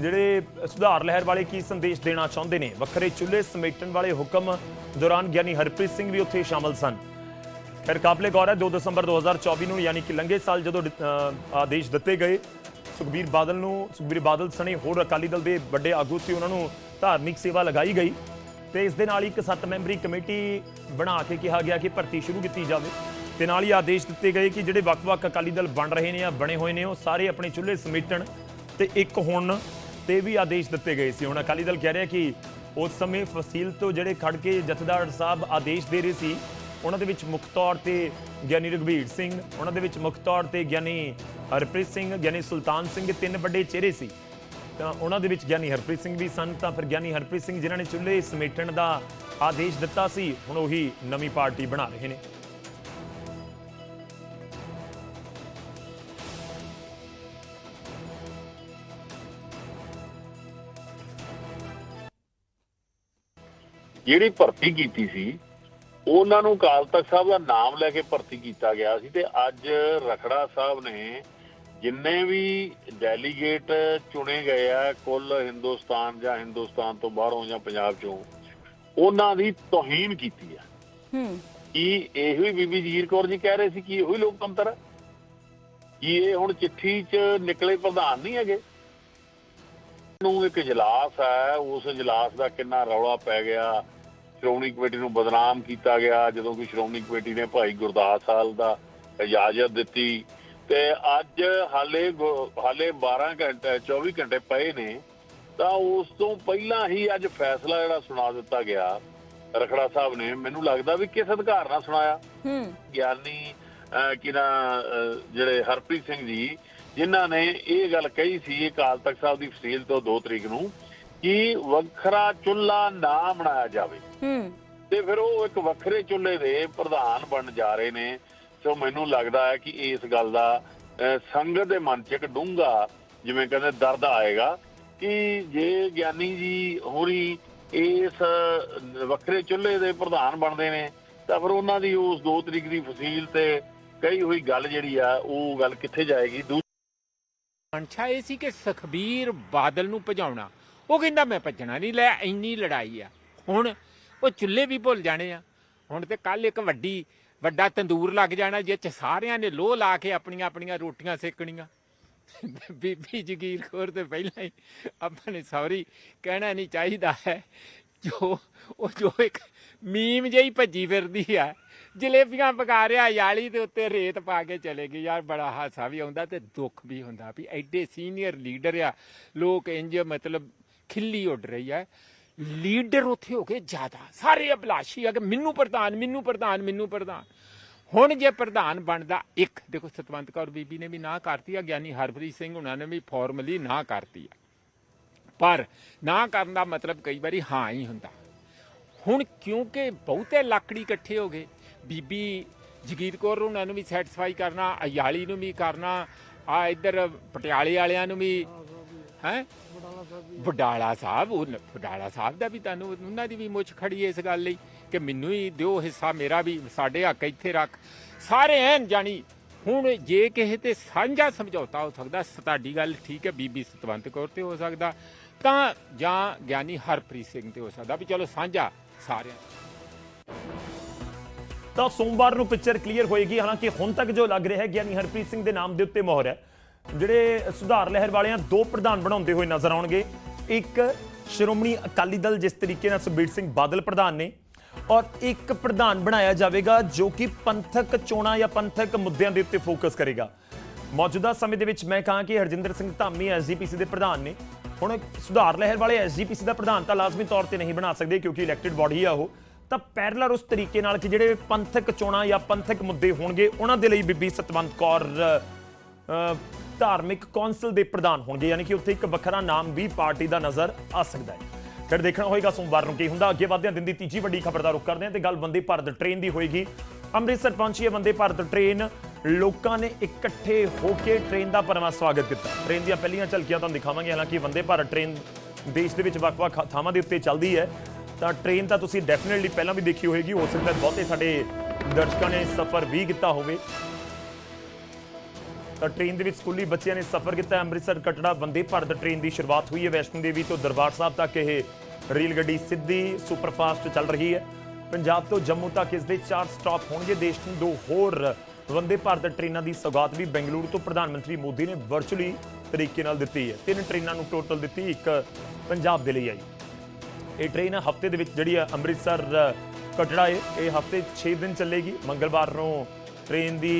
ਜਿਹੜੇ ਸੁਧਾਰ ਲਹਿਰ ਵਾਲੇ ਕੀ ਸੰਦੇਸ਼ ਦੇਣਾ ਚਾਹੁੰਦੇ ਨੇ? ਵੱਖਰੇ ਚੁੱਲ੍ਹੇ ਸਮੇਟਣ ਵਾਲੇ ਹੁਕਮ ਦੌਰਾਨ ਗਿਆਨੀ ਹਰਪ੍ਰੀਤ ਸਿੰਘ ਵੀ ਉੱਥੇ ਸ਼ਾਮਲ ਸਨ। ਫਿਰ ਕਾਬਲੇ ਗੌਰ ਹੈ 2 ਦਸੰਬਰ 2024 ਨੂੰ ਯਾਨੀ ਕਿ ਲੰਘੇ ਸਾਲ ਜਦੋਂ ਆਦੇਸ਼ ਦਿੱਤੇ ਗਏ, ਸੁਖਬੀਰ ਬਾਦਲ ਨੂੰ, ਸੁਖਬੀਰ ਬਾਦਲ ਸਣੇ ਹੋਰ ਅਕਾਲੀ ਦਲ ਦੇ ਵੱਡੇ ਆਗੂ ਸੀ, ਉਹਨਾਂ ਨੂੰ ਧਾਰਮਿਕ ਸੇਵਾ ਲਗਾਈ ਗਈ ਤੇ ਇਸ ਦੇ ਨਾਲ ਹੀ ਇੱਕ ਸੱਤ ਮੈਂਬਰੀ ਕਮੇਟੀ ਬਣਾ ਕੇ ਕਿਹਾ ਗਿਆ ਕਿ ਭਰਤੀ ਸ਼ੁਰੂ ਕੀਤੀ ਜਾਵੇ। ਤੇ ਨਾਲ ਹੀ ਆਦੇਸ਼ ਦਿੱਤੇ ਗਏ ਕਿ ਜਿਹੜੇ ਵੱਖ-ਵੱਖ ਅਕਾਲੀ ਦਲ ਬਣ ਰਹੇ ਨੇ ਜਾਂ ਬਣੇ ਹੋਏ ਨੇ, ਉਹ ਸਾਰੇ ਆਪਣੇ ਚੁੱਲ੍ਹੇ ਸਮੇਟਣ ਤੇ ਇੱਕ ਹੋਣ ਤੇ ਵੀ ਆਦੇਸ਼ ਦਿੱਤੇ ਗਏ ਸੀ। ਹੁਣ ਅਕਾਲੀ ਦਲ ਕਹਿ ਰਿਹਾ ਕਿ ਉਸ ਸਮੇਂ ਫਸੀਲ ਤੋਂ ਜਿਹੜੇ ਖੜ ਕੇ ਜਥੇਦਾਰ ਸਾਹਿਬ ਆਦੇਸ਼ ਦੇ ਰਹੇ ਸੀ, ਉਹਨਾਂ ਦੇ ਵਿੱਚ ਮੁੱਖ ਤੌਰ ਤੇ ਗਿਆਨੀ ਰਘਬੀਰ ਸਿੰਘ, ਉਹਨਾਂ ਦੇ ਵਿੱਚ ਮੁੱਖ ਤੌਰ ਤੇ ਗਿਆਨੀ ਹਰਪ੍ਰੀਤ ਸਿੰਘ, ਗਿਆਨੀ ਸੁਲਤਾਨ ਸਿੰਘ, ਤਿੰਨ ਵੱਡੇ ਚਿਹਰੇ ਸੀ। ਤਾਂ ਉਹਨਾਂ ਦੇ ਵਿੱਚ ਗਿਆਨੀ ਹਰਪ੍ਰੀਤ ਸਿੰਘ ਵੀ ਸਨ, ਤਾਂ ਫਿਰ ਗਿਆਨੀ ਹਰਪ੍ਰੀਤ ਸਿੰਘ ਜਿਨ੍ਹਾਂ ਨੇ ਚੁੱਲ੍ਹੇ ਸਮੇਟਣ ਦਾ ਆਦੇਸ਼ ਦਿੱਤਾ ਸੀ, ਹੁਣ ਉਹੀ ਨਵੀਂ ਪਾਰਟੀ ਬਣਾ ਰਹੇ ਨੇ। ਜਿਹੜੀ ਭਰਤੀ ਕੀਤੀ ਸੀ ਉਹਨਾਂ ਨੂੰ ਅਕਾਲ ਤਖਤ ਸਾਹਿਬ ਦਾ ਨਾਮ ਲੈ ਕੇ ਭਰਤੀ ਕੀਤਾ ਗਿਆ ਸੀ ਤੇ ਅੱਜ ਰਖੜਾ ਸਾਹਿਬ ਨੇ ਜਿੰਨੇ ਵੀ ਡੈਲੀਗੇਟ ਚੁਣੇ ਗਏ ਆ ਕੁੱਲ ਹਿੰਦੁਸਤਾਨ ਜਾਂ ਹਿੰਦੁਸਤਾਨ ਤੋਂ ਬਾਹਰੋਂ ਜਾਂ ਪੰਜਾਬ ਚੋਂ ਉਹਨਾਂ ਦੀ ਤੋਹੀਨ ਕੀਤੀ ਆ। ਹੂੰ। ਕੀ ਇਹੋ ਹੀ ਬੀਬੀ ਜਗੀਰ ਕੌਰ ਜੀ ਕਹਿ ਰਹੇ ਸੀ ਕਿ ਇਹੋ ਹੀ ਲੋਕਤੰਤਰ ਹੈ ਕੀ ਇਹ ਹੁਣ ਚਿੱਠੀ 'ਚ ਨਿਕਲੇ ਪ੍ਰਧਾਨ ਨਹੀਂ ਹੈਗੇ? ਨੂੰ ਇੱਕ ਇਜਲਾਸ ਹੈ ਉਸ ਇਜਲਾਸ ਦਾ ਕਿੰਨਾ ਰੌਲਾ ਪੈ ਗਿਆ। ਸ਼੍ਰੋਮਣੀ ਕਮੇਟੀ ਨੂੰ ਬਦਨਾਮ ਕੀਤਾ ਗਿਆ ਜਦੋਂ ਕਿ ਸ਼੍ਰੋਮਣੀ ਕਮੇਟੀ ਨੇ ਭਾਈ ਗੁਰਦਾਸ ਹਾਲ ਦਾ ਇਜਾਜ਼ਤ ਦਿੱਤੀ ਤੇ ਅੱਜ ਹਾਲੇ ਹਾਲੇ 12 ਘੰਟੇ 24 ਘੰਟੇ ਪਏ ਨੇ ਤਾਂ ਉਸ ਤੋਂ ਪਹਿਲਾਂ ਹੀ ਅੱਜ ਫੈਸਲਾ ਜਿਹੜਾ ਸੁਣਾ ਦਿੱਤਾ ਗਿਆ। ਰਖੜਾ ਸਾਹਿਬ ਨੇ ਮੈਨੂੰ ਲੱਗਦਾ ਵੀ ਕਿਸ ਅਧਿਕਾਰ ਨਾਲ ਸੁਣਾਇਆ? ਹੂੰ। ਗਿਆਨੀ ਅਹ, ਕੀ ਨਾ ਅਹ, ਜਿਹੜੇ ਹਰਪ੍ਰੀਤ ਸਿੰਘ ਜੀ ਜਿਨ੍ਹਾਂ ਨੇ ਇਹ ਗੱਲ ਕਹੀ ਸੀ ਅਕਾਲ ਤਖਤ ਸਾਹਿਬ ਦੀ ਫਸੀਲ ਤੋਂ 2 ਤਰੀਕ ਨੂੰ ਕਿ ਵੱਖਰਾ ਚੁੱਲ੍ਹਾ ਨਾ ਬਣਾਇਆ ਜਾਵੇ। ਹੂੰ। ਤੇ ਫਿਰ ਉਹ ਇੱਕ ਵੱਖਰੇ ਚੁੱਲ੍ਹੇ ਦੇ ਪ੍ਰਧਾਨ ਬਣਨ ਜਾ ਰਹੇ ਨੇ। ਸੋ ਮੈਨੂੰ ਲੱਗਦਾ ਹੈ ਕਿ ਇਸ ਗੱਲ ਦਾ ਸੰਗਤ ਦੇ ਮਨ 'ਚ ਇੱਕ ਡੂੰਘਾ ਜਿਵੇਂ ਕਹਿੰਦੇ ਦਰਦ ਆਏਗਾ ਕਿ ਜੇ ਗਿਆਨੀ ਜੀ ਹੋਰੀ ਇਸ ਵੱਖਰੇ ਚੁੱਲ੍ਹੇ ਦੇ ਪ੍ਰਧਾਨ ਬਣਦੇ ਨੇ ਤਾਂ ਫਿਰ ਉਹਨਾਂ ਦੀ ਉਸ 2 ਤਰੀਕ ਦੀ ਫਸੀਲ ਤੇ ਕਹੀ ਹੋਈ ਗੱਲ ਜਿਹੜੀ ਆ ਉਹ ਗੱਲ ਕਿੱਥੇ ਜਾਏਗੀ? ਦੂ- ਮਨਸ਼ਾ ਇਹ ਸੀ ਕਿ ਸੁਖਬੀਰ ਬਾਦਲ ਨੂੰ ਭਜਾਉਣਾ। ਉਹ ਕਹਿੰਦਾ ਮੈਂ ਭੱਜਣਾ ਨਹੀਂ ਲੈ ਇੰਨੀ ਲੜਾਈ ਆ। ਹੁਣ ਉਹ ਚੁੱਲ੍ਹੇ ਵੀ ਭੁੱਲ ਜਾਣੇ ਆ। ਹੁਣ ਤੇ ਕੱਲ ਇੱਕ ਵੱਡੀ, ਵੱਡਾ ਤੰਦੂਰ ਲੱਗ ਜਾਣਾ ਜਿਹ ਚ ਸਾਰਿਆਂ ਨੇ ਲੋਹ ਲਾ ਕੇ ਆਪਣੀਆਂ ਆਪਣੀਆਂ ਰੋਟੀਆਂ ਸੇਕਣੀਆਂ। ਬੀਬੀ ਜਗੀਰ ਕੌਰ ਤੇ ਪਹਿਲਾਂ ਹੀ ਆਪਾਂ ਨੇ ਸੌਰੀ ਕਹਿਣਾ ਨਹੀਂ ਚਾਹੀਦਾ ਹੈ। ਜੋ, ਉਹ ਜੋ ਇੱਕ ਮੀਮ ਜਿਹੀ ਭੱਜੀ ਫਿਰਦੀ ਆ। ਜਲੇਬੀਆਂ ਪਕਾ ਰਿਆ ਯਾਲੀ ਦੇ ਉੱਤੇ ਰੇਤ ਪਾ ਕੇ ਚਲੇ ਗਈ। ਯਾਰ ਬੜਾ ਹਾਸਾ ਵੀ ਆਉਂਦਾ ਤੇ ਦੁੱਖ ਵੀ ਹੁੰਦਾ ਵੀ ਐਡੇ ਸੀਨੀਅਰ ਲੀਡਰ ਆ। ਲੋਕ ਇੰਜ ਮਤਲਬ ਖਿੱਲੀ ਉੱਡ ਰਹੀ ਹੈ ਲੀਡਰ ਉੱਥੇ ਹੋ ਗਏ ਜ਼ਿਆਦਾ। ਸਾਰੇ ਅਭਿਲਾਸ਼ੀ ਆ ਕਿ ਮੈਨੂੰ ਪ੍ਰਧਾਨ ਮੈਨੂੰ ਪ੍ਰਧਾਨ ਮੈਨੂੰ ਪ੍ਰਧਾਨ। ਹੁਣ ਜੇ ਪ੍ਰਧਾਨ ਬਣਦਾ ਇੱਕ, ਦੇਖੋ ਸਤਵੰਤ ਕੌਰ ਬੀਬੀ ਨੇ ਵੀ ਨਾ ਕਰਤੀ ਆ, ਗਿਆਨੀ ਹਰਪ੍ਰੀਤ ਸਿੰਘ ਉਹਨਾਂ ਨੇ ਵੀ ਫਾਰਮਲੀ ਨਾ ਕਰਤੀ ਆ। ਪਰ ਨਾ ਕਰਨ ਦਾ ਮਤਲਬ ਕਈ ਵਾਰੀ ਹਾਂ ਹੀ ਹੁੰਦਾ। ਹੁਣ ਕਿਉਂਕਿ ਬਹੁਤੇ ਲੱਕੜੀ ਇਕੱਠੇ ਹੋ ਗਏ, ਬੀਬੀ ਜਗੀਰ ਕੌਰ ਉਹਨਾਂ ਨੂੰ ਵੀ ਸੈਟੀਸਫਾਈ ਕਰਨਾ, ਅਯਾਲੀ ਨੂੰ ਵੀ ਕਰਨਾ, ਆ ਇੱਧਰ ਪਟਿਆਲੇ ਵਾਲਿਆਂ ਨੂੰ ਵੀ, ਹੈ? ਵਡਾਲਾ ਸਾਹਿਬ, ਉਹ ਵਡਾਲਾ ਸਾਹਿਬ ਦਾ ਵੀ ਤੁਹਾਨੂੰ, ਉਹਨਾਂ ਦੀ ਵੀ ਮੁੱਛ ਖੜੀ ਇਸ ਗੱਲ ਲਈ ਕਿ ਮੈਨੂੰ ਹੀ ਦਿਓ ਹਿੱਸਾ, ਮੇਰਾ ਵੀ ਸਾਡੇ ਹੱਕ ਇੱਥੇ ਰੱਖ। ਸਾਰੇ ਐਨ ਜਾਣੀ, ਹੁਣ ਜੇ ਕਿਸੇ ਤੇ ਸਾਂਝਾ ਸਮਝੌਤਾ ਹੋ ਸਕਦਾ ਤੁਹਾਡੀ ਗੱਲ ਠੀਕ ਹੈ, ਬੀਬੀ ਸਤਵੰਤ ਕੌਰ ਤੇ ਹੋ ਸਕਦਾ, ਤਾਂ ਜਾਂ ਗਿਆਨੀ ਹਰਪ੍ਰੀਤ ਸਿੰਘ ਤੇ ਹੋ ਸਕਦਾ, ਵੀ ਚਲੋ ਸਾਂਝਾ ਸਾਰਿਆਂ ਤਾਂ। ਸੋਮਵਾਰ ਨੂੰ ਪਿਕਚਰ ਕਲੀਅਰ ਹੋਏਗੀ, ਹਾਲਾਂਕਿ ਹੁਣ ਤੱਕ ਜੋ ਲੱਗ ਰਿਹਾ ਹੈ, ਗਿਆਨੀ ਹਰਪ੍ਰੀਤ ਸਿੰਘ ਦੇ ਨਾਮ ਦੇ ਉੱਤੇ ਮੋਹਰ ਹੈ। ਜਿਹੜੇ ਸੁਧਾਰ ਲਹਿਰ ਵਾਲਿਆਂ ਦੋ ਪ੍ਰਧਾਨ ਬਣਾਉਂਦੇ ਹੋਏ ਨਜ਼ਰ ਆਉਣਗੇ। ਇੱਕ ਸ਼੍ਰੋਮਣੀ ਅਕਾਲੀ ਦਲ, ਜਿਸ ਤਰੀਕੇ ਨਾਲ ਸੁਖਬੀਰ ਸਿੰਘ ਬਾਦਲ ਪ੍ਰਧਾਨ ਨੇ, ਔਰ ਇੱਕ ਪ੍ਰਧਾਨ ਬਣਾਇਆ ਜਾਵੇਗਾ ਜੋ ਕਿ ਪੰਥਕ ਚੋਣਾਂ ਜਾਂ ਪੰਥਕ ਮੁੱਦਿਆਂ ਦੇ ਉੱਤੇ ਫੋਕਸ ਕਰੇਗਾ। ਮੌਜੂਦਾ ਸਮੇਂ ਦੇ ਵਿੱਚ ਮੈਂ ਕਹਾਂ ਕਿ ਹਰਜਿੰਦਰ ਸਿੰਘ ਧਾਮੀ ਐਸਜੀਪੀਸੀ ਦੇ ਪ੍ਰਧਾਨ ਨੇ। ਹੁਣ ਸੁਧਾਰ ਲਹਿਰ ਵਾਲੇ ਐਸਜੀਪੀਸੀ ਦਾ ਪ੍ਰਧਾਨ ਤਾਂ ਲਾਜ਼ਮੀ ਤੌਰ ਤੇ ਨਹੀਂ ਬਣਾ ਸਕਦੇ ਕਿਉਂਕਿ ਇਲੈਕਟਿਡ ਬਾਡੀ ਆ ਉਹ। ਤਾਂ ਪੈਰਲਰ ਉਸ ਤਰੀਕੇ ਨਾਲ ਕਿ ਜਿਹੜੇ ਪੰਥਕ ਚੋਣਾਂ ਜਾਂ ਪੰਥਕ ਮੁੱਦੇ ਹੋਣਗੇ, ਉਹਨਾਂ ਦੇ ਲਈ ਬੀਬੀ ਸਤਵੰਤ ਕੌਰ ਧਾਰਮਿਕ ਕੌਂਸਲ ਦੇ ਪ੍ਰਧਾਨ ਹੋਣਗੇ, ਯਾਨੀ ਕਿ ਉੱਥੇ ਇੱਕ ਵੱਖਰਾ ਨਾਮ ਵੀ ਪਾਰਟੀ ਦਾ ਨਜ਼ਰ ਆ ਸਕਦਾ ਹੈ। ਫਿਰ ਦੇਖਣਾ ਹੋਏਗਾ ਸੋਮਵਾਰ ਨੂੰ ਕੀ ਹੁੰਦਾ। ਅੱਗੇ ਵਧਦਿਆਂ ਦਿਨ ਦੀ ਤੀਜੀ ਵੱਡੀ ਖਬਰ ਦਾ ਰੁਖ ਕਰਦੇ ਹਾਂ ਤੇ ਗੱਲ ਵੰਦੇ ਭਾਰਤ ਟ੍ਰੇਨ ਦੀ ਹੋਏਗੀ। ਅੰਮ੍ਰਿਤਸਰ ਪਹੁੰਚੀ ਹੈ ਵੰਦੇ ਭਾਰਤ ਟ੍ਰੇਨ। ਲੋਕਾਂ ਨੇ ਇਕੱਠੇ ਹੋ ਕੇ ਟ੍ਰੇਨ ਦਾ ਪਰਮਾ ਸਵਾਗਤ ਕੀਤਾ। ਟ੍ਰੇਨ ਦੀਆਂ ਪਹਿਲੀਆਂ ਝਲਕੀਆਂ ਤੁਹਾਨੂੰ ਦਿਖਾਵਾਂਗੇ। ਹਾਲਾਂਕਿ ਵੰਦੇ ਭਾਰਤ ਟ੍ਰੇਨ ਦੇਸ਼ ਦੇ ਵਿੱਚ ਵੱਖ-ਵੱਖ ਥਾਵਾਂ ਦੇ ਉੱਤੇ ਚੱਲਦੀ ਹੈ। ਤਾਂ ਟ੍ਰੇਨ ਤਾਂ ਤੁਸੀਂ ਡੈਫੀਨਿਟਲੀ ਪਹਿਲਾਂ ਵੀ ਦੇਖੀ ਹੋਏਗੀ। ਹੋ ਸਕਦਾ ਬਹੁਤੇ ਸਾਡੇ ਦਰਸ਼ਕਾਂ ਨੇ ਸਫ਼ਰ ਵੀ ਕੀਤਾ ਹੋਵੇ। ਟ੍ਰੇਨ ਦੇ ਵਿੱਚ ਸਕੂਲੀ ਬੱਚਿਆਂ ਨੇ ਸਫ਼ਰ ਕੀਤਾ। ਅੰਮ੍ਰਿਤਸਰ, ਕਟੜਾ ਵੰਦੇ ਭਾਰਤ ਟ੍ਰੇਨ ਦੀ ਸ਼ੁਰੂਆਤ ਹੋਈ ਹੈ। ਵੈਸ਼ਨੋ ਦੇਵੀ ਤੋਂ ਦਰਬਾਰ ਸਾਹਿਬ ਤੱਕ ਇਹ ਰੇਲ ਗੱਡੀ ਸਿੱਧੀ, ਸੁਪਰਫਾਸਟ ਚੱਲ ਰਹੀ ਹੈ। ਪੰਜਾਬ ਤੋਂ ਜੰਮੂ ਤੱਕ ਇਸ ਦੇ 4 ਸਟਾਪ ਹੋਣਗੇ। ਦੇਸ਼ ਨੂੰ ਦੋ ਹੋਰ ਵੰਦੇ ਭਾਰਤ ਟ੍ਰੇਨਾਂ ਦੀ ਸੌਗਾਤ ਵੀ ਬੈਂਗਲੁਰੂ ਤੋਂ ਪ੍ਰਧਾਨ ਮੰਤਰੀ ਮੋਦੀ ਨੇ ਵਰਚੁਅਲੀ ਤਰੀਕੇ ਨਾਲ ਦਿੱਤੀ ਹੈ। ਤਿੰਨ ਟ੍ਰੇਨਾਂ ਨੂੰ ਟੋਟਲ ਦਿੱਤੀ, ਇੱਕ ਪੰਜਾਬ ਦੇ ਲਈ ਆਈ। ਇਹ ਟ੍ਰੇਨ ਹਫ਼ਤੇ ਦੇ ਵਿੱਚ ਜਿਹੜੀ ਹੈ ਅੰਮ੍ਰਿਤਸਰ, ਕਟੜਾ ਹੈ, ਇਹ ਹਫ਼ਤੇ 6 ਦਿਨ ਚੱਲੇਗੀ। ਮੰਗਲਵਾਰ ਨੂੰ ਟ੍ਰੇਨ ਦੀ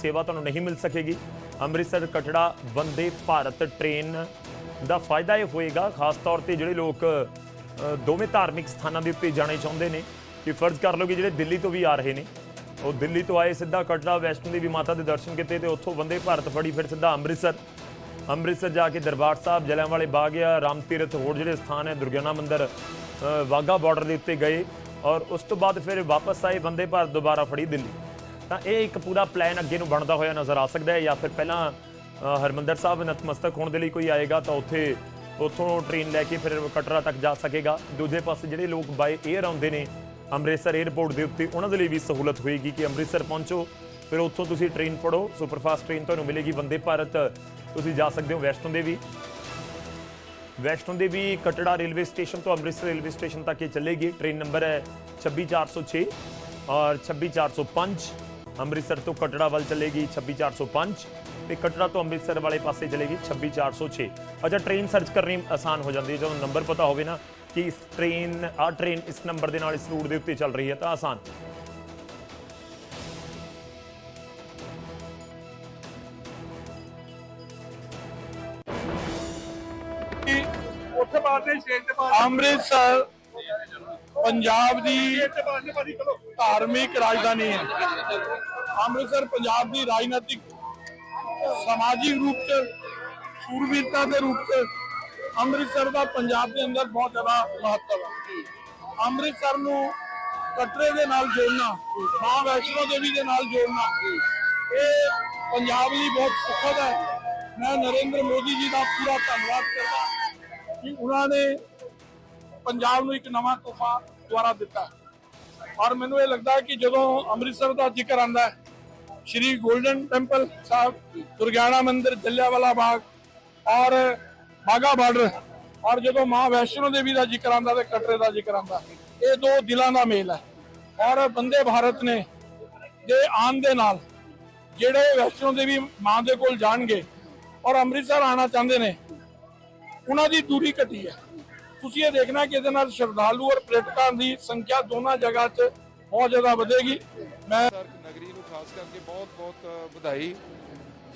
ਸੇਵਾ ਤੁਹਾਨੂੰ ਨਹੀਂ ਮਿਲ ਸਕੇਗੀ। ਅੰਮ੍ਰਿਤਸਰ ਕਟੜਾ ਵੰਦੇ ਭਾਰਤ ਟ੍ਰੇਨ ਦਾ ਫਾਇਦਾ ਇਹ ਹੋਏਗਾ ਖਾਸ ਤੌਰ ਤੇ ਜਿਹੜੇ ਲੋਕ ਦੋਵੇਂ ਧਾਰਮਿਕ ਸਥਾਨਾਂ ਦੇ ਉੱਤੇ ਜਾਣੇ ਚਾਹੁੰਦੇ ਨੇ ਕਿ ਫਰਜ਼ ਕਰ ਲਓ ਕਿ ਜਿਹੜੇ ਦਿੱਲੀ ਤੋਂ ਵੀ ਆ ਰਹੇ ਨੇ ਉਹ ਦਿੱਲੀ ਤੋਂ ਆਏ ਸਿੱਧਾ ਕਟੜਾ ਵੈਸ਼ਨੋ ਦੇਵੀ ਮਾਤਾ ਦੇ ਦਰਸ਼ਨ ਕੀਤੇ ਤੇ ਉੱਥੋਂ ਵੰਦੇ ਭਾਰਤ ਫੜੀ ਫਿਰ ਸਿੱਧਾ ਅੰਮ੍ਰਿਤਸਰ। ਅੰਮ੍ਰਿਤਸਰ ਜਾ ਕੇ ਦਰਬਾਰ ਸਾਹਿਬ ਜਲਿਆਂਵਾਲੇ ਬਾਗ ਆ ਰਾਮ ਤੀਰਥ ਹੋਰ ਜਿਹੜੇ ਸਥਾਨ ਹੈ ਦੁਰਗਿਆਨਾ ਮੰਦਿਰ ਅ, ਵਾਹਗਾ ਬਾਰਡਰ ਦੇ ਉੱਤੇ ਗਏ ਔਰ ਉਸ ਤੋਂ ਬਾਅਦ ਫਿਰ ਵਾਪਸ ਆਏ ਵੰਦੇ ਭਾਰਤ ਦੁਬਾਰਾ ਫੜੀ ਦਿੱਲੀ। ਤਾਂ ਇਹ ਇੱਕ ਪੂਰਾ ਪਲਾਨ ਅੱਗੇ ਨੂੰ ਬਣਦਾ ਹੋਇਆ ਨਜ਼ਰ ਆ ਸਕਦਾ ਹੈ ਜਾਂ ਫਿਰ ਪਹਿਲਾਂ ਅ, ਹਰਮੰਦਰ ਸਾਹਿਬ ਨਤਮਸਤਕ ਹੋਣ ਦੇ ਲਈ ਕੋਈ ਆਏਗਾ ਤਾਂ ਉੱਥੇ ਉੱਥੋਂ ਟ੍ਰੇਨ ਲੈ ਕੇ ਫਿਰ ਕਟਰਾ ਤੱਕ ਜਾ ਸਕੇਗਾ। ਦੂਜੇ ਪਾਸੇ ਜਿਹੜੇ ਲੋਕ ਬਾਏ 에ਅਰ ਆਉਂਦੇ ਨੇ ਅੰਮ੍ਰਿਤਸਰ 에ਅਰਪੋਰਟ ਦੇ ਉੱਤੇ ਉਹਨਾਂ ਦੇ ਲਈ ਵੀ ਸਹੂਲਤ ਹੋਏਗੀ ਕਿ ਅੰਮ੍ਰਿਤਸਰ ਪਹੁੰਚੋ। ਫਿਰ ਉੱਥੋਂ ਤੁਸੀਂ ਟ੍ਰੇਨ ਫੜੋ ਸੁਪਰਫਾਸਟ ਟ੍ਰੇਨ ਤੁਹਾਨੂੰ ਮਿਲੇਗੀ ਵੰਦੇ ਭਾਰਤ। ਤੁਸੀਂ ਜਾ ਸਕਦੇ ਹੋ ਵੈਸ਼ਨੋ ਦੇਵੀ। ਵੈਸ਼ਨੋ ਦੇਵੀ ਕਟੜਾ ਰੇਲਵੇ ਸਟੇਸ਼ਨ ਤੋਂ ਅੰਮ੍ਰਿਤਸਰ ਰੇਲਵੇ ਸਟੇਸ਼ਨ ਤੱਕ ਇਹ ਚੱਲੇਗੀ। ਟ੍ਰੇਨ ਨੰਬਰ ਹੈ 26406 ਔਰ 26405 ਅੰਮ੍ਰਿਤਸਰ ਤੋਂ ਕਟੜਾ ਵੱਲ ਚੱਲੇਗੀ 26405 ਤੇ ਕਟੜਾ ਤੋਂ ਅੰਮ੍ਰਿਤਸਰ ਵਾਲੇ ਪਾਸੇ ਚੱਲੇਗੀ 26406 ਅੱਛਾ ਟ੍ਰੇਨ ਸਰਚ ਕਰਨੀ ਆਸਾਨ ਹੋ ਜਾਂਦੀ ਹੈ। ਜਦੋਂ ਨੰਬਰ ਪਤਾ ਹੋਵੇ ਨਾ ਕਿ ਇਸ ਟ੍ਰੇਨ ਆ ਟ੍ਰੇਨ ਇਸ ਨੰਬਰ ਦੇ ਨਾਲ ਇਸ ਰੂਟ ਦੇ ਉੱਤੇ ਚੱਲ ਰਹੀ ਹੈ ਤਾਂ ਆਸਾਨ। ਅੰਮ੍ਰਿਤਸਰ ਪੰਜਾਬ ਦੀ ਧਾਰਮਿਕ ਰਾਜਧਾਨੀ ਹੈ। ਅੰਮ੍ਰਿਤਸਰ ਪੰਜਾਬ ਦੀ ਰਾਜਨੀਤਿਕ, ਸਮਾਜਿਕ ਰੂਪ ਚ, ਸੂਰਬੀਰਤਾ ਦੇ ਰੂਪ ਚ ਅੰਮ੍ਰਿਤਸਰ ਦਾ ਪੰਜਾਬ ਦੇ ਅੰਦਰ ਬਹੁਤ ਜ਼ਿਆਦਾ ਮਹੱਤਵ ਹੈ। ਅੰਮ੍ਰਿਤਸਰ ਨੂੰ ਕਟਰੇ ਦੇ ਨਾਲ ਜੋੜਨਾ, ਮਾਂ ਵੈਸ਼ਨੋ ਦੇਵੀ ਦੇ ਨਾਲ ਜੋੜਨਾ, ਇਹ ਪੰਜਾਬ ਲਈ ਬਹੁਤ ਸੁਖਦ ਹੈ। ਮੈਂ ਨਰਿੰਦਰ ਮੋਦੀ ਜੀ ਦਾ ਪੂਰਾ ਧੰਨਵਾਦ ਕਰਦਾ ਕਿ ਉਹਨਾਂ ਨੇ ਪੰਜਾਬ ਨੂੰ ਇੱਕ ਨਵਾਂ ਤੋਹਫਾ ਦੁਆਰਾ ਦਿੱਤਾ। ਔਰ ਮੈਨੂੰ ਇਹ ਲੱਗਦਾ ਹੈ ਕਿ ਜਦੋਂ ਅੰਮ੍ਰਿਤਸਰ ਦਾ ਜ਼ਿਕਰ ਆਂਦਾ ਹੈ, ਸ਼੍ਰੀ 골ਡਨ ਟੈਂਪਲ ਸਾਹਿਬ, ਦੁਰਗਿਆਣਾ ਮੰਦਿਰ, ਜਲਿਆਂਵਾਲਾ ਬਾਗ ਔਰ ਬਾਗਾ ਬਾਰਡਰ ਔਰ ਜਦੋਂ ਮਾਂ ਵੈਸ਼ਨੋ ਦੇਵੀ ਦਾ ਜ਼ਿਕਰ ਆਂਦਾ ਤੇ ਕਟਰੇ ਦਾ ਜ਼ਿਕਰ ਆਂਦਾ ਇਹ ਦੋ ਦਿਲਾਂ ਦਾ ਮੇਲ ਹੈ। ਔਰ ਬੰਦੇ ਭਾਰਤ ਨੇ ਦੇ ਆਉਣ ਦੇ ਨਾਲ ਜਿਹੜੇ ਵੈਸ਼ਨੋ ਦੇਵੀ ਮਾਂ ਦੇ ਕੋਲ ਜਾਣਗੇ ਔਰ ਅੰਮ੍ਰਿਤਸਰ ਆਣਾ ਚਾਹੁੰਦੇ ਨੇ, ਉਹਨਾਂ ਦੀ ਦੂਰੀ ਘਟੀ ਹੈ। ਤੁਸੀਂ ਇਹ ਦੇਖਣਾ ਕਿ ਇਹਦੇ ਨਾਲ ਸ਼ਰਧਾਲੂ ਔਰ ਪਰਯਟਕਾਂ ਦੀ ਸੰਖਿਆ ਦੋਨਾਂ ਜਗ੍ਹਾ 'ਚ ਬਹੁਤ ਜ਼ਿਆਦਾ ਵਧੇਗੀ ਮੈਂ सर नगरी को खास करके बहुत बहुत अ, बधाई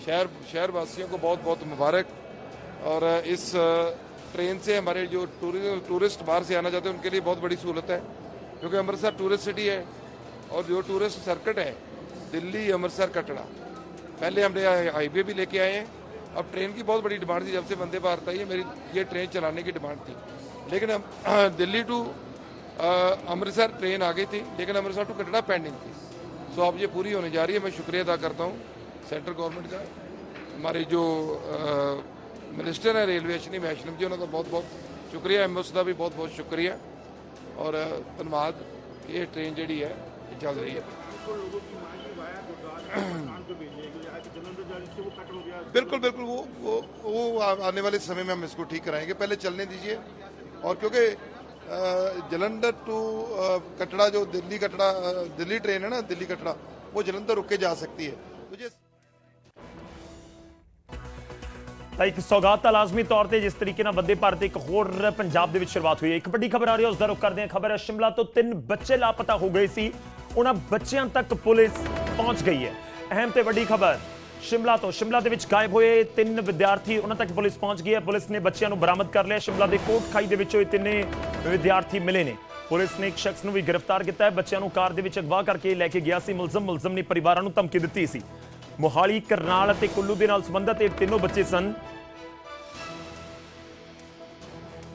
शहर शहर वासियों को बहुत बहुत मुबारक और अ, इस अ, ट्रेन से हमारे जो टूरिस्ट टूरिस्ट बाहर से आना चाहते हैं उनके लिए बहुत बड़ी सहूलत है क्योंकि अमृतसर टूरिस्ट सिटी है और जो टूरिस्ट सर्किट है दिल्ली अमृतसर कटड़ा पहले हमने हाईवे भी लेके आए हैं अब ट्रेन की बहुत बड़ी डिमांड थी जब से वंदे भारत आई है मेरी ये ट्रेन चलाने की डिमांड थी लेकिन दिल्ली टू अमृतसर ट्रेन आ गई थी, लेकिन अमृतसर टू कटड़ा पेंडिंग थी। सो अब ये पूरी होने जा रही है। मैं शुक्रिया अदा करता हूँ सेंट्रल गवर्नमेंट का। हमारे जो मिनिस्टर हैं रेलवे अश्विनी वैष्णव जी उन्होंने बहुत बहुत शुक्रिया। एम एस का भी बहुत बहुत शुक्रिया। और धन्यवाद ये ट्रेन जी है चल रही है। बिल्कुल बिल्कुल। वो वो वो आने वाले समय में हम इसको ठीक कराएँगे। पहले चलने दीजिए। और क्योंकि अ, जलंधर टू अ, कटड़ा जो दिल्ली कटड़ा अ, दिल्ली ट्रेन है ना दिल्ली कटड़ा वो जलंधर रुक के जा सकती है मुझे ਤਾਂ ਇੱਕ ਸੌਗਾਤ ਤਾਂ ਲਾਜ਼ਮੀ ਤੌਰ ਤੇ ਜਿਸ ਤਰੀਕੇ ਨਾਲ ਬੰਦੇ ਭਾਰਤ ਇੱਕ ਹੋਰ ਪੰਜਾਬ ਦੇ ਵਿੱਚ ਸ਼ੁਰੂਆਤ ਹੋਈ ਹੈ ਇੱਕ ਵੱਡੀ ਖਬਰ ਆ ਰਹੀ ਹੈ ਉਸ ਦਾ ਰੁਖ ਕਰਦੇ ਹਾਂ ਖਬਰ ਹੈ ਸ਼ਿਮਲਾ ਤੋਂ ਤਿੰਨ ਬੱਚੇ ਲਾਪਤਾ ਹੋ ਗਏ ਸੀ ਉਹਨਾਂ ਬੱਚਿਆਂ ਤੱਕ ਪੁਲਿਸ ਪਹੁੰਚ ਗਈ ਹੈ ਅਹਿਮ ਤੇ ਵੱਡੀ ਖਬਰ ਸ਼ਿਮਲਾ ਤੋਂ। ਸ਼ਿਮਲਾ ਦੇ ਵਿੱਚ ਗਾਇਬ ਹੋਏ ਤਿੰਨ ਵਿਦਿਆਰਥੀ, ਉਹਨਾਂ ਤੱਕ ਪੁਲਿਸ ਪਹੁੰਚ ਗਈ ਹੈ। ਪੁਲਿਸ ਨੇ ਬੱਚਿਆਂ ਨੂੰ ਬਰਾਮਦ ਕਰ ਲਿਆ। ਸ਼ਿਮਲਾ ਦੇ ਕੋਟ ਖਾਈ ਦੇ ਵਿੱਚੋਂ ਇਹ ਤਿੰਨੇ ਵਿਦਿਆਰਥੀ ਮਿਲੇ ਨੇ। ਪੁਲਿਸ ਨੇ ਇੱਕ ਸ਼ਖਸ ਨੂੰ ਵੀ ਗ੍ਰਿਫਤਾਰ ਕੀਤਾ ਹੈ। ਬੱਚਿਆਂ ਨੂੰ ਕਾਰ ਦੇ ਵਿੱਚ ਅਗਵਾ ਕਰਕੇ ਲੈ ਕੇ ਗਿਆ ਸੀ। ਮੁਲਜ਼ਮ ਮੁਲਜ਼ਮ ਨੇ ਪਰਿਵਾਰਾਂ ਨੂੰ ਧਮਕੀ ਦਿੱਤੀ ਸੀ। ਮੋਹਾਲੀ, ਕਰਨਾਲ ਅਤੇ ਕੁੱਲੂ ਦੇ ਨਾਲ ਸੰਬੰਧਿਤ ਇਹ ਤਿੰਨੋਂ ਬੱਚੇ ਸਨ।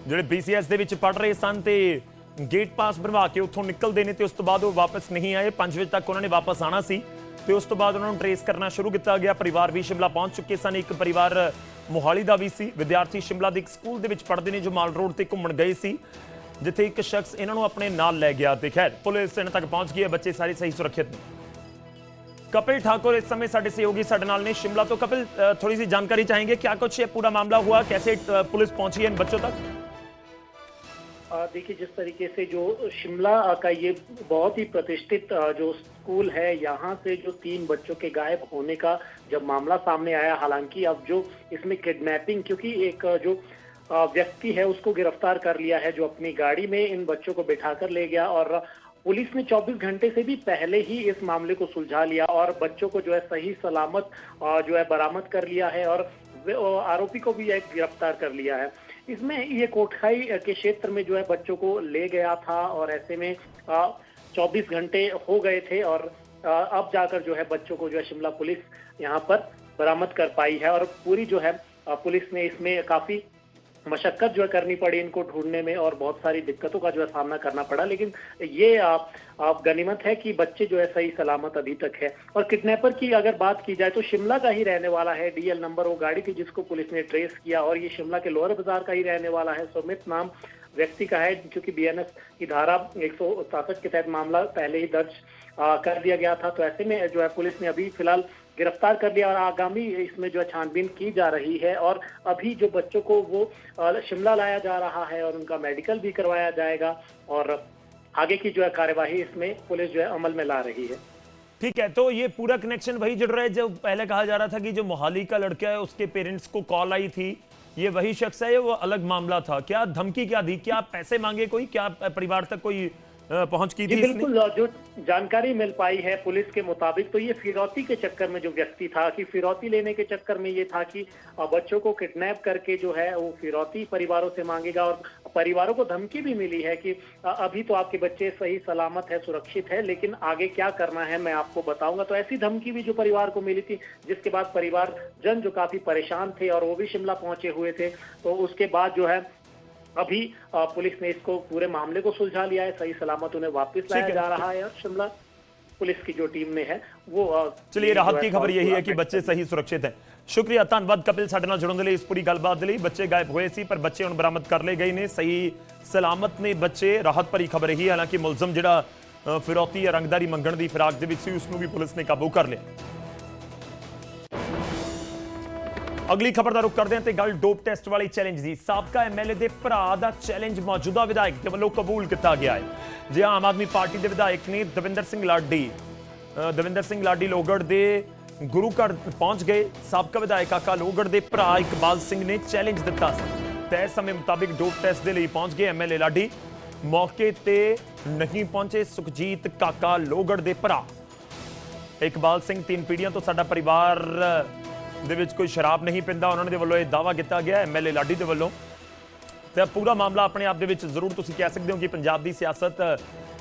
ਜਿਹੜੇ BCS ਦੇ ਵਿੱਚ ਪੜ ਰਹੇ ਸਨ ਤੇ ਗੇਟ ਪਾਸ ਬਣਵਾ ਕੇ ਉੱਥੋਂ ਨਿਕਲਦੇ ਨੇ ਤੇ ਉਸ ਤੋਂ ਬਾਅਦ ਉਹ ਵਾਪਸ ਨਹੀਂ ਆਏ। 5 ਵਜੇ ਤੱਕ ਉਹਨਾਂ ਨੇ ਵਾਪਸ ਆਣਾ ਸੀ। ਤੇ ਉਸ ਤੋਂ ਬਾਅਦ ਉਹਨਾਂ ਨੂੰ ਟਰੇਸ ਕਰਨਾ ਸ਼ੁਰੂ ਕੀਤਾ ਗਿਆ ਪਰਿਵਾਰ ਵੀ ਸ਼ਿਮਲਾ ਪਹੁੰਚ ਚੁੱਕੇ ਸਨ ਇੱਕ ਪਰਿਵਾਰ ਮੋਹਾਲੀ ਦਾ ਵੀ ਸੀ ਵਿਦਿਆਰਥੀ ਸ਼ਿਮਲਾ ਦੇ ਇੱਕ ਸਕੂਲ ਦੇ ਵਿੱਚ ਪੜ੍ਹਦੇ ਨੇ ਜੋ ਮਾਲ ਰੋਡ ਤੇ ਘੁੰਮਣ ਗਏ ਸੀ ਜਿੱਥੇ ਇੱਕ ਸ਼ਖਸ ਇਹਨਾਂ ਨੂੰ ਆਪਣੇ ਨਾਲ ਲੈ ਗਿਆ ਤੇ ਖੈਰ ਪੁਲਿਸ ਇਹਨਾਂ ਤੱਕ ਪਹੁੰਚ ਗਈ ਹੈ ਬੱਚੇ ਸਾਰੇ ਸਹੀ ਸੁਰੱਖਿਅਤ ਨੇ कपिल ठाकुर इस समय साढ़े सहयोगी साढ़े नाल ने शिमला तो कपिल अ, थोड़ी सी जानकारी चाहेंगे क्या कुछ ये पूरा मामला हुआ कैसे अ, पुलिस पहुंची है इन बच्चों तक आ, देखिए, जिस तरीके से जो शिमला का ये बहुत ही प्रतिष्ठित जो स्कूल है, यहाँ से जो तीन बच्चों के गायब होने का जब मामला सामने आया, हालाँकि अब जो इसमें किडनैपिंग क्योंकि एक जो व्यक्ति है, उसको गिरफ़्तार कर लिया है, जो अपनी गाड़ी में इन बच्चों को बिठाकर ले गया और पुलिस ने 24 घंटे से भी पहले ही इस मामले को सुलझा लिया और बच्चों को जो है सही सलामत जो है बरामद कर लिया है और आरोपी को भी गिरफ़्तार कर लिया है। इसमें ये कोटखाई के क्षेत्र में जो है बच्चों को ले गया था और ऐसे में चौबीस घंटे हो गए थे और अब जाकर जो है बच्चों को जो है शिमला पुलिस यहाँ पर बरामद कर पाई है और पूरी जो है पुलिस ने इसमें काफ़ी मशक्कत जो है करनी पड़ी इनको ढूँढने में और बहुत सारी दिक्कतों का जो है सामना करना पड़ा। लेकिन ये आप आप गनीमत है कि बच्चे जो है सही सलामत अभी तक है। और किडनैपर की अगर बात की जाए तो शिमला का ही रहने वाला है, डीएल नंबर वो गाड़ी थी जिसको पुलिस ने ट्रेस किया और ये शिमला के लोअर बाज़ार का ही रहने वाला है। सुमित नाम व्यक्ति का है, क्योंकि बीएनएस की धारा एक के तहत मामला पहले ही दर्ज कर दिया गया था। तो ऐसे में जो है पुलिस ने अभी फ़िलहाल गिरफ़्तार कर लिया और आगामी इसमें जो छानबीन की जा रही है और अभी जो बच्चों को वो शिमला लाया जा रहा है और उनका मेडिकल भी करवाया जाएगा और आगे की जो है कार्यवाही इसमें पुलिस जो है अमल में ला रही है। ठीक है तो ये पूरा कनेक्शन वही जुड़ रहा है जो पहले कहा जा रहा था कि जो मोहाली का लड़का है, उसके पेरेंट्स को कॉल आई थी। ये वही शख्स है, वो अलग मामला था। क्या धमकी क्या दी? क्या पैसे मांगे कोई? क्या परिवार तक कोई पहुँच की थी बिल्कुल जो जानकारी मिल पाई है पुलिस के मुताबिक तो ये फिरौती के चक्कर में जो व्यक्ति था कि फिरौती लेने के चक्कर में ये था कि बच्चों को किडनैप करके जो है वो फिरौती परिवारों से मांगेगा और परिवारों को धमकी भी मिली है कि अभी तो आपके बच्चे सही सलामत है सुरक्षित है लेकिन आगे क्या करना है मैं आपको बताऊँगा। तो ऐसी धमकी भी जो परिवार को मिली थी जिसके बाद परिवार जन जो काफ़ी परेशान थे और वो भी शिमला पहुँचे हुए थे तो उसके बाद जो है अभी अ, पुलिस ने इसको पूरे मामले को सुलझा लिया है सही सलामत उन्हें वापस लाया है। जा रहा है और शिमला पुलिस की जो टीम में है वो अ, ਚਲਿਏ जो ਰਾਹਤ है ਦੀ ਖਬਰ call ਯਹੀ पूरा ਹੈ ਕਿ कर ਬੱਚੇ ਸਹੀ ਸੁਰੱਖਿਅਤ ਹੈ ਸ਼ੁਕਰੀਆ ਧੰਨਵਾਦ ਕਪਿਲ ਸਾਡੇ ਨਾਲ ਜੁੜਨ ਦੇ ਲਈ ਇਸ ਪੂਰੀ ਗੱਲਬਾਤ ਦੇ ਲਈ ਬੱਚੇ ਗਾਇਬ ਹੋਏ ਸੀ ਪਰ ਬੱਚੇ ਹੁਣ ਬਰਾਮਦ ਕਰ ਲਏ ਗਏ ਨੇ ਸਹੀ ਸਲਾਮਤ ਨੇ ਬੱਚੇ ਰਾਹਤ ਭਰੀ ਖਬਰ ਇਹੀ ਹੈ, ਹਾਲਾਂਕਿ ਮੁਲਜ਼ਮ ਜਿਹੜਾ ਅ, ਫਿਰੌਤੀ ਜਾਂ ਰੰਗਦਾਰੀ ਮੰਗਣ ਦੀ ਫਿਰਾਕ ਦੇ ਵਿੱਚ ਸੀ ਉਸ ਨੂੰ ਵੀ ਪੁਲਿਸ ਨੇ ਕਾਬੂ ਕਰ ਲਿਆ ਅਗਲੀ ਖਬਰ ਦਾ ਰੁਖ ਕਰਦੇ ਹਾਂ ਤੇ ਗੱਲ ਡੋਪ ਟੈਸਟ ਵਾਲੇ ਚੈਲੰਜ ਦੀ। ਸਾਬਕਾ ਐਮਐਲਏ ਦੇ ਭਰਾ ਦਾ ਚੈਲੰਜ ਮੌਜੂਦਾ ਵਿਧਾਇਕ ਦੇ ਵੱਲੋਂ ਕਬੂਲ ਕੀਤਾ ਗਿਆ ਹੈ। ਜੇ ਆਮ ਆਦਮੀ ਪਾਰਟੀ ਦੇ ਵਿਧਾਇਕ ਨੇ ਦਵਿੰਦਰ ਸਿੰਘ ਲਾਡੀ ਦਵਿੰਦਰ ਸਿੰਘ ਲਾਡੀ ਲੋਗੜ ਦੇ ਗੁਰੂ ਘਰ ਪਹੁੰਚ ਗਏ। ਸਾਬਕਾ ਵਿਧਾਇਕ ਕਾਕਾ ਲੋਗੜ ਦੇ ਭਰਾ ਇਕਬਾਲ ਸਿੰਘ ਨੇ ਚੈਲੰਜ ਦਿੱਤਾ ਸੀ। ਤੈਅ ਸਮੇਂ ਮੁਤਾਬਿਕ ਡੋਪ ਟੈਸਟ ਦੇ ਲਈ ਪਹੁੰਚ ਗਏ ਐਮਐਲਏ ਲਾਡੀ। ਮੌਕੇ ਤੇ ਨਹੀਂ ਪਹੁੰਚੇ ਸੁਖਜੀਤ ਕਾਕਾ ਲੋਗੜ ਦੇ ਭਰਾ। ਇਕਬਾਲ ਸਿੰਘ, ਤਿੰਨ ਪੀੜ੍ਹੀਆਂ ਤੋਂ ਸਾਡਾ ਪਰਿਵਾਰ ਦੇ ਵਿੱਚ ਕੋਈ ਸ਼ਰਾਬ ਨਹੀਂ ਪਿੰਦਾ, ਉਹਨਾਂ ਦੇ ਵੱਲੋਂ ਇਹ ਦਾਵਾ ਕੀਤਾ ਗਿਆ ਐਮਐਲਏ ਲਾਡੀ ਦੇ ਵੱਲੋਂ। ਤੇ ਪੂਰਾ ਮਾਮਲਾ ਆਪਣੇ ਆਪ ਦੇ ਵਿੱਚ ਜ਼ਰੂਰ ਤੁਸੀਂ ਕਹਿ ਸਕਦੇ ਹੋ ਕਿ ਪੰਜਾਬ ਦੀ ਸਿਆਸਤ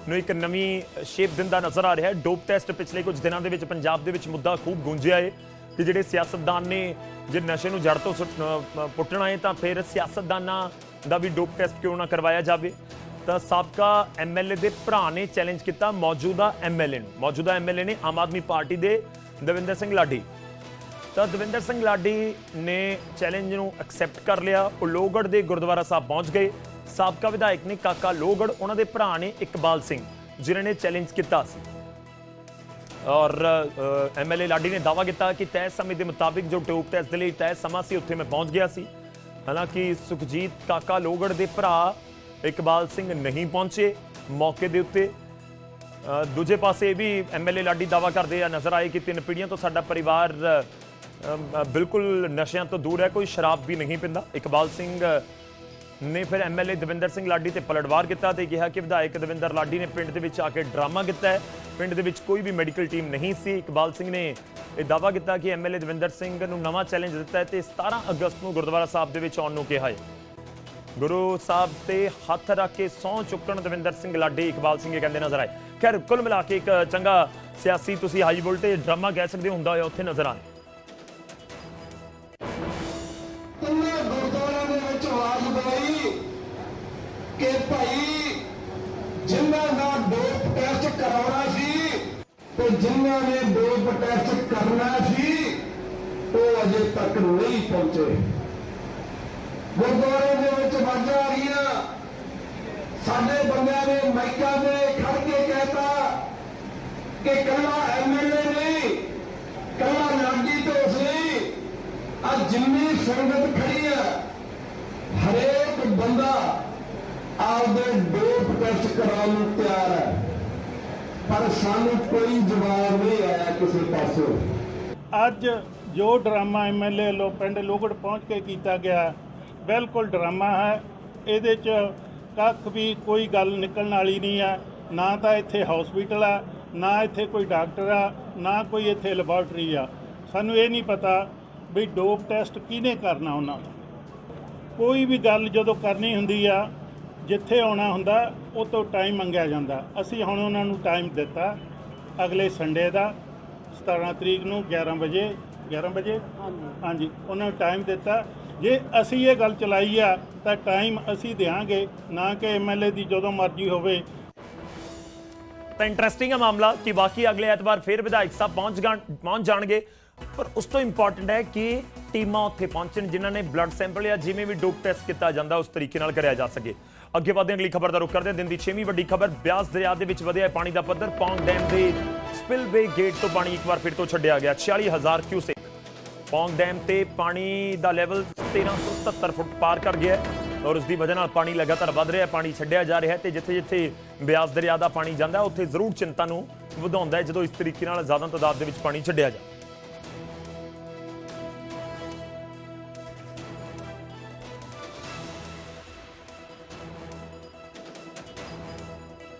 ਨੂੰ ਇੱਕ ਨਵੀਂ ਸ਼ੇਪ ਦਿੰਦਾ ਨਜ਼ਰ ਆ ਰਿਹਾ ਹੈ। ਡੋਪ ਟੈਸਟ ਪਿਛਲੇ ਕੁਝ ਦਿਨਾਂ ਦੇ ਵਿੱਚ ਪੰਜਾਬ ਦੇ ਵਿੱਚ ਮੁੱਦਾ ਖੂਬ ਗੂੰਜਿਆ ਏ ਕਿ ਜਿਹੜੇ ਸਿਆਸਤਦਾਨ ਨੇ, ਜੇ ਨਸ਼ੇ ਨੂੰ ਜੜ ਤੋਂ ਸੁੱਟ- ਪੁੱਟਣਾ ਹੈ ਤਾਂ ਫਿਰ ਸਿਆਸਤਦਾਨਾਂ ਦਾ ਵੀ ਡੋਪ ਟੈਸਟ ਕਿਉਂ ਨਾ ਕਰਵਾਇਆ ਜਾਵੇ? ਤਾਂ ਸਾਬਕਾ ਐਮਐਲਏ ਦੇ ਭਰਾ ਨੇ ਚੈਲੰਜ ਕੀਤਾ ਮੌਜੂਦਾ ਐਮਐਲਏ ਨੂੰ। ਮੌਜੂਦਾ ਐਮਐਲਏ ਨੇ ਆਮ ਆਦਮੀ ਪਾਰਟੀ ਦੇ ਦਵਿੰਦਰ ਸਿੰਘ ਲਾਡੀ ਤਾਂ ਦਵਿੰਦਰ ਸਿੰਘ ਲਾਡੀ ਨੇ ਚੈਲੰਜ ਨੂੰ ਐਕਸੈਪਟ ਕਰ ਲਿਆ। ਉਹ ਲੋਹਗੜ੍ਹ ਦੇ ਗੁਰਦੁਆਰਾ ਸਾਹਿਬ ਪਹੁੰਚ ਗਏ। ਸਾਬਕਾ ਵਿਧਾਇਕ ਨੇ ਕਾਕਾ ਲੋਹਗੜ੍ਹ ਉਹਨਾਂ ਦੇ ਭਰਾ ਨੇ ਇਕਬਾਲ ਸਿੰਘ, ਜਿਨ੍ਹਾਂ ਨੇ ਚੈਲੰਜ ਕੀਤਾ ਸੀ। ਔਰ ਐਮਐਲਏ ਲਾਡੀ ਨੇ ਦਾਵਾ ਕੀਤਾ ਕਿ ਤੈਅ ਸਮੇਂ ਦੇ ਮੁਤਾਬਿਕ ਜੋ ਟੋਪ ਟੈਸਟ ਦੇ ਲਈ ਤੈਅ ਸਮਾਂ ਸੀ, ਉੱਥੇ ਮੈਂ ਪਹੁੰਚ ਗਿਆ ਸੀ। ਹਾਲਾਂਕਿ ਸੁਖਜੀਤ ਕਾਕਾ ਲੋਹਗੜ੍ਹ ਦੇ ਭਰਾ ਇਕਬਾਲ ਸਿੰਘ ਨਹੀਂ ਪਹੁੰਚੇ ਮੌਕੇ ਦੇ ਉੱਤੇ। ਦੂਜੇ ਪਾਸੇ ਇਹ ਵੀ ਐਮਐਲਏ ਲਾਡੀ ਦਾਵਾ ਕਰਦੇ ਆ, ਨਜ਼ਰ ਆਏ ਕਿ ਤਿੰਨ ਪੀੜ੍ਹੀਆਂ ਤੋਂ ਸਾਡਾ ਪਰਿਵਾਰ ਬਿਲਕੁਲ ਨਸ਼ਿਆਂ ਤੋਂ ਦੂਰ ਹੈ, ਕੋਈ ਸ਼ਰਾਬ ਵੀ ਨਹੀਂ ਪੀਂਦਾ। ਇਕਬਾਲ ਸਿੰਘ ਨੇ ਫਿਰ ਐਮਐਲਏ ਦਵਿੰਦਰ ਸਿੰਘ ਲਾਡੀ ਤੇ ਪਲਟਵਾਰ ਕੀਤਾ ਤੇ ਕਿਹਾ ਕਿ ਵਿਧਾਇਕ ਦਵਿੰਦਰ ਲਾਡੀ ਨੇ ਪਿੰਡ ਦੇ ਵਿੱਚ ਆ ਕੇ ਡਰਾਮਾ ਕੀਤਾ ਹੈ। ਪਿੰਡ ਦੇ ਵਿੱਚ ਕੋਈ ਵੀ ਮੈਡੀਕਲ ਟੀਮ ਨਹੀਂ ਸੀ। ਇਕਬਾਲ ਸਿੰਘ ਨੇ ਇਹ ਦਾਵਾ ਕੀਤਾ ਕਿ ਐਮਐਲਏ ਦਵਿੰਦਰ ਸਿੰਘ ਨੂੰ ਨਵਾਂ ਚੈਲੰਜ ਦਿੱਤਾ ਹੈ ਤੇ 17 ਅਗਸਤ ਨੂੰ ਗੁਰਦੁਆਰਾ ਸਾਹਿਬ ਦੇ ਵਿੱਚ ਆਉਣ ਨੂੰ ਕਿਹਾ ਹੈ। ਗੁਰੂ ਸਾਹਿਬ ਤੇ ਹੱਥ ਰੱਖ ਕੇ ਸਹੁੰ ਚੁੱਕਣ ਦਵਿੰਦਰ ਸਿੰਘ ਲਾਡੀ, ਇਕਬਾਲ ਸਿੰਘ ਇਹ ਕਹਿੰਦੇ ਨਜ਼ਰ ਆਏ। ਖੈਰ, ਕੁੱਲ ਮਿਲਾ ਕੇ ਇੱਕ ਚੰਗਾ ਸਿਆਸੀ ਤੁਸੀਂ ਹਾਈ ਵੋਲਟੇਜ ਡਰਾਮਾ ਕਹਿ ਸਕਦੇ ਹੋ, ਹੁੰਦਾ ਹੋਇਆ ਉੱਥੇ ਨਜ਼ਰ ਆਏ ਤੇ ਜਿਨ੍ਹਾਂ ਨੇ ਡੋਪ ਟੈਸਟ ਕਰਨਾ ਸੀ, ਉਹ ਅਜੇ ਤੱਕ ਨਹੀਂ ਪਹੁੰਚੇ। ਗੁਰਦੁਆਰੇ ਦੇ ਵਿੱਚ ਵਾਜਾਂ ਆ ਰਹੀਆਂ। ਸਾਡੇ ਬੰਦਿਆਂ ਨੇ ਮਾਈਕਾਂ ਦੇ ਖੜ ਕੇ ਕਹਿਤਾ ਕਿ ਕੱਲਾ ਐਮਐਲਏ ਨਹੀਂ, ਕੱਲਾ ਨਾਗੀ ਤੋਂ ਨਹੀਂ ਆ ਜਿੰਨੀ ਸੰਗਤ ਖੜੀ ਆ, ਹਰੇਕ ਬੰਦਾ ਆਪਦੇ ਡੋਪ ਟੈਸਟ ਕਰਾਉਣ ਨੂੰ ਤਿਆਰ ਹੈ। ਪਰ ਸਾਨੂੰ ਕੋਈ ਜਵਾਬ ਨਹੀਂ ਆਇਆ ਕਿਸੇ ਪਾਸੋਂ। ਅੱਜ ਜੋ ਡਰਾਮਾ ਐਮਐਲਏ ਵੱਲੋਂ ਪਿੰਡ ਲੋਗੜ ਪਹੁੰਚ ਕੇ ਕੀਤਾ ਗਿਆ, ਬਿਲਕੁਲ ਡਰਾਮਾ ਹੈ। ਇਹਦੇ 'ਚ ਕੱਖ ਵੀ ਕੋਈ ਗੱਲ ਨਿਕਲਣ ਵਾਲੀ ਨਹੀਂ ਹੈ ਨਾ ਤਾਂ ਇੱਥੇ ਹਸਪੀਟਲ ਆ, ਨਾ ਇੱਥੇ ਕੋਈ ਡਾਕਟਰ ਆ, ਨਾ ਕੋਈ ਇੱਥੇ ਲੈਬੋਰਟਰੀ ਆ। ਸਾਨੂੰ ਇਹ ਨਹੀਂ ਪਤਾ ਵੀ ਡੋਪ ਟੈਸਟ ਕਿਹਨੇ ਕਰਨਾ ਉਹਨਾਂ ਦਾ। ਕੋਈ ਵੀ ਗੱਲ ਜਦੋਂ ਕਰਨੀ ਹੁੰਦੀ ਆ, ਜਿੱਥੇ ਆਉਣਾ ਹੁੰਦਾ ਉਹ ਤੋਂ ਟਾਈਮ ਮੰਗਿਆ ਜਾਂਦਾ। ਅਸੀਂ ਹੁਣ ਉਹਨਾਂ ਨੂੰ ਟਾਈਮ ਦਿੱਤਾ ਅਗਲੇ ਸੰਡੇ ਦਾ 17 ਤਰੀਕ ਨੂੰ 11 ਵਜੇ 11 ਵਜੇ? ਹਾਂਜੀ। ਉਹਨਾਂ ਨੂੰ ਟਾਈਮ ਦਿੱਤਾ। ਜੇ ਅਸੀਂ ਇਹ ਗੱਲ ਚਲਾਈ ਆ ਤਾਂ ਟਾਈਮ ਅਸੀਂ ਦੇਾਂਗੇ ਨਾ ਕਿ ਐਮਐਲਏ ਦੀ ਜਦੋਂ ਮਰਜ਼ੀ ਹੋਵੇ। ਤਾਂ ਇੰਟਰਸਟਿੰਗ ਹੈ ਮਾਮਲਾ ਕਿ ਬਾਕੀ ਅਗਲੇ ਐਤਵਾਰ ਫਿਰ ਵਿਧਾਇਕ ਸਾਹਿਬ ਪਹੁੰਚ ਪਹੁੰਚ ਜਾਣਗੇ। ਪਰ ਉਸ ਤੋਂ ਇੰਪੋਰਟੈਂਟ ਹੈ ਕਿ ਟੀਮਾਂ ਉੱਥੇ ਪਹੁੰਚਣ ਜਿਨ੍ਹਾਂ ਨੇ ਬਲੱਡ ਸੈਂਪਲ ਜਾਂ ਜਿਵੇਂ ਵੀ ਡੋਪ ਟੈਸਟ ਕੀਤਾ ਜਾਂਦਾ ਉਸ ਤਰੀਕੇ ਨਾਲ ਕਰਿਆ ਜਾ ਸਕੇ। ਅੱਗੇ ਵਧਦੇ ਹਾਂ ਅਗਲੀ ਖਬਰ ਦਾ ਰੁਖ ਕਰਦੇ ਹਾਂ। ਦਿਨ ਦੀ 6ਵੀਂ ਵੱਡੀ ਖਬਰ, ਬਿਆਸ ਦਰਿਆ ਦੇ ਵਿੱਚ ਵਧਿਆ ਪਾਣੀ ਦਾ ਪੱਧਰ ਪੌਂਗ ਡੈਮ ਦੇ ਸਪਿਲਵੇ ਗੇਟ ਤੋਂ ਪਾਣੀ ਇੱਕ ਵਾਰ ਫਿਰ ਤੋਂ ਛੱਡਿਆ ਗਿਆ 46000 ਕਿਊਸੈਕ। ਪੌਂਗ ਡੈਮ ਤੇ ਪਾਣੀ ਦਾ ਲੈਵਲ 1377 ਫੁੱਟ ਪਾਰ ਕਰ ਗਿਆ ਹੈ ਔਰ ਉਸ ਦੀ ਵਜ੍ਹਾ ਨਾਲ ਪਾਣੀ ਲਗਾਤਾਰ ਵੱਧ ਰਿਹਾ ਹੈ, ਪਾਣੀ ਛੱਡਿਆ ਜਾ ਰਿਹਾ ਹੈ ਤੇ ਜਿੱਥੇ ਜਿੱਥੇ ਬਿਆਸ ਦਰਿਆ ਦਾ ਪਾਣੀ ਜਾਂਦਾ, ਉੱਥੇ ਜ਼ਰੂਰ ਚਿੰਤਾ ਨੂੰ ਵਧਾਉਂਦਾ ਹੈ, ਜਦੋਂ ਇਸ ਤਰੀਕੇ ਨਾਲ ਜ਼ਿਆਦਾ ਤਾਦਾਦ ਦੇ ਵਿੱਚ ਪਾਣੀ ਛੱਡਿਆ ਜਾਂਦਾ।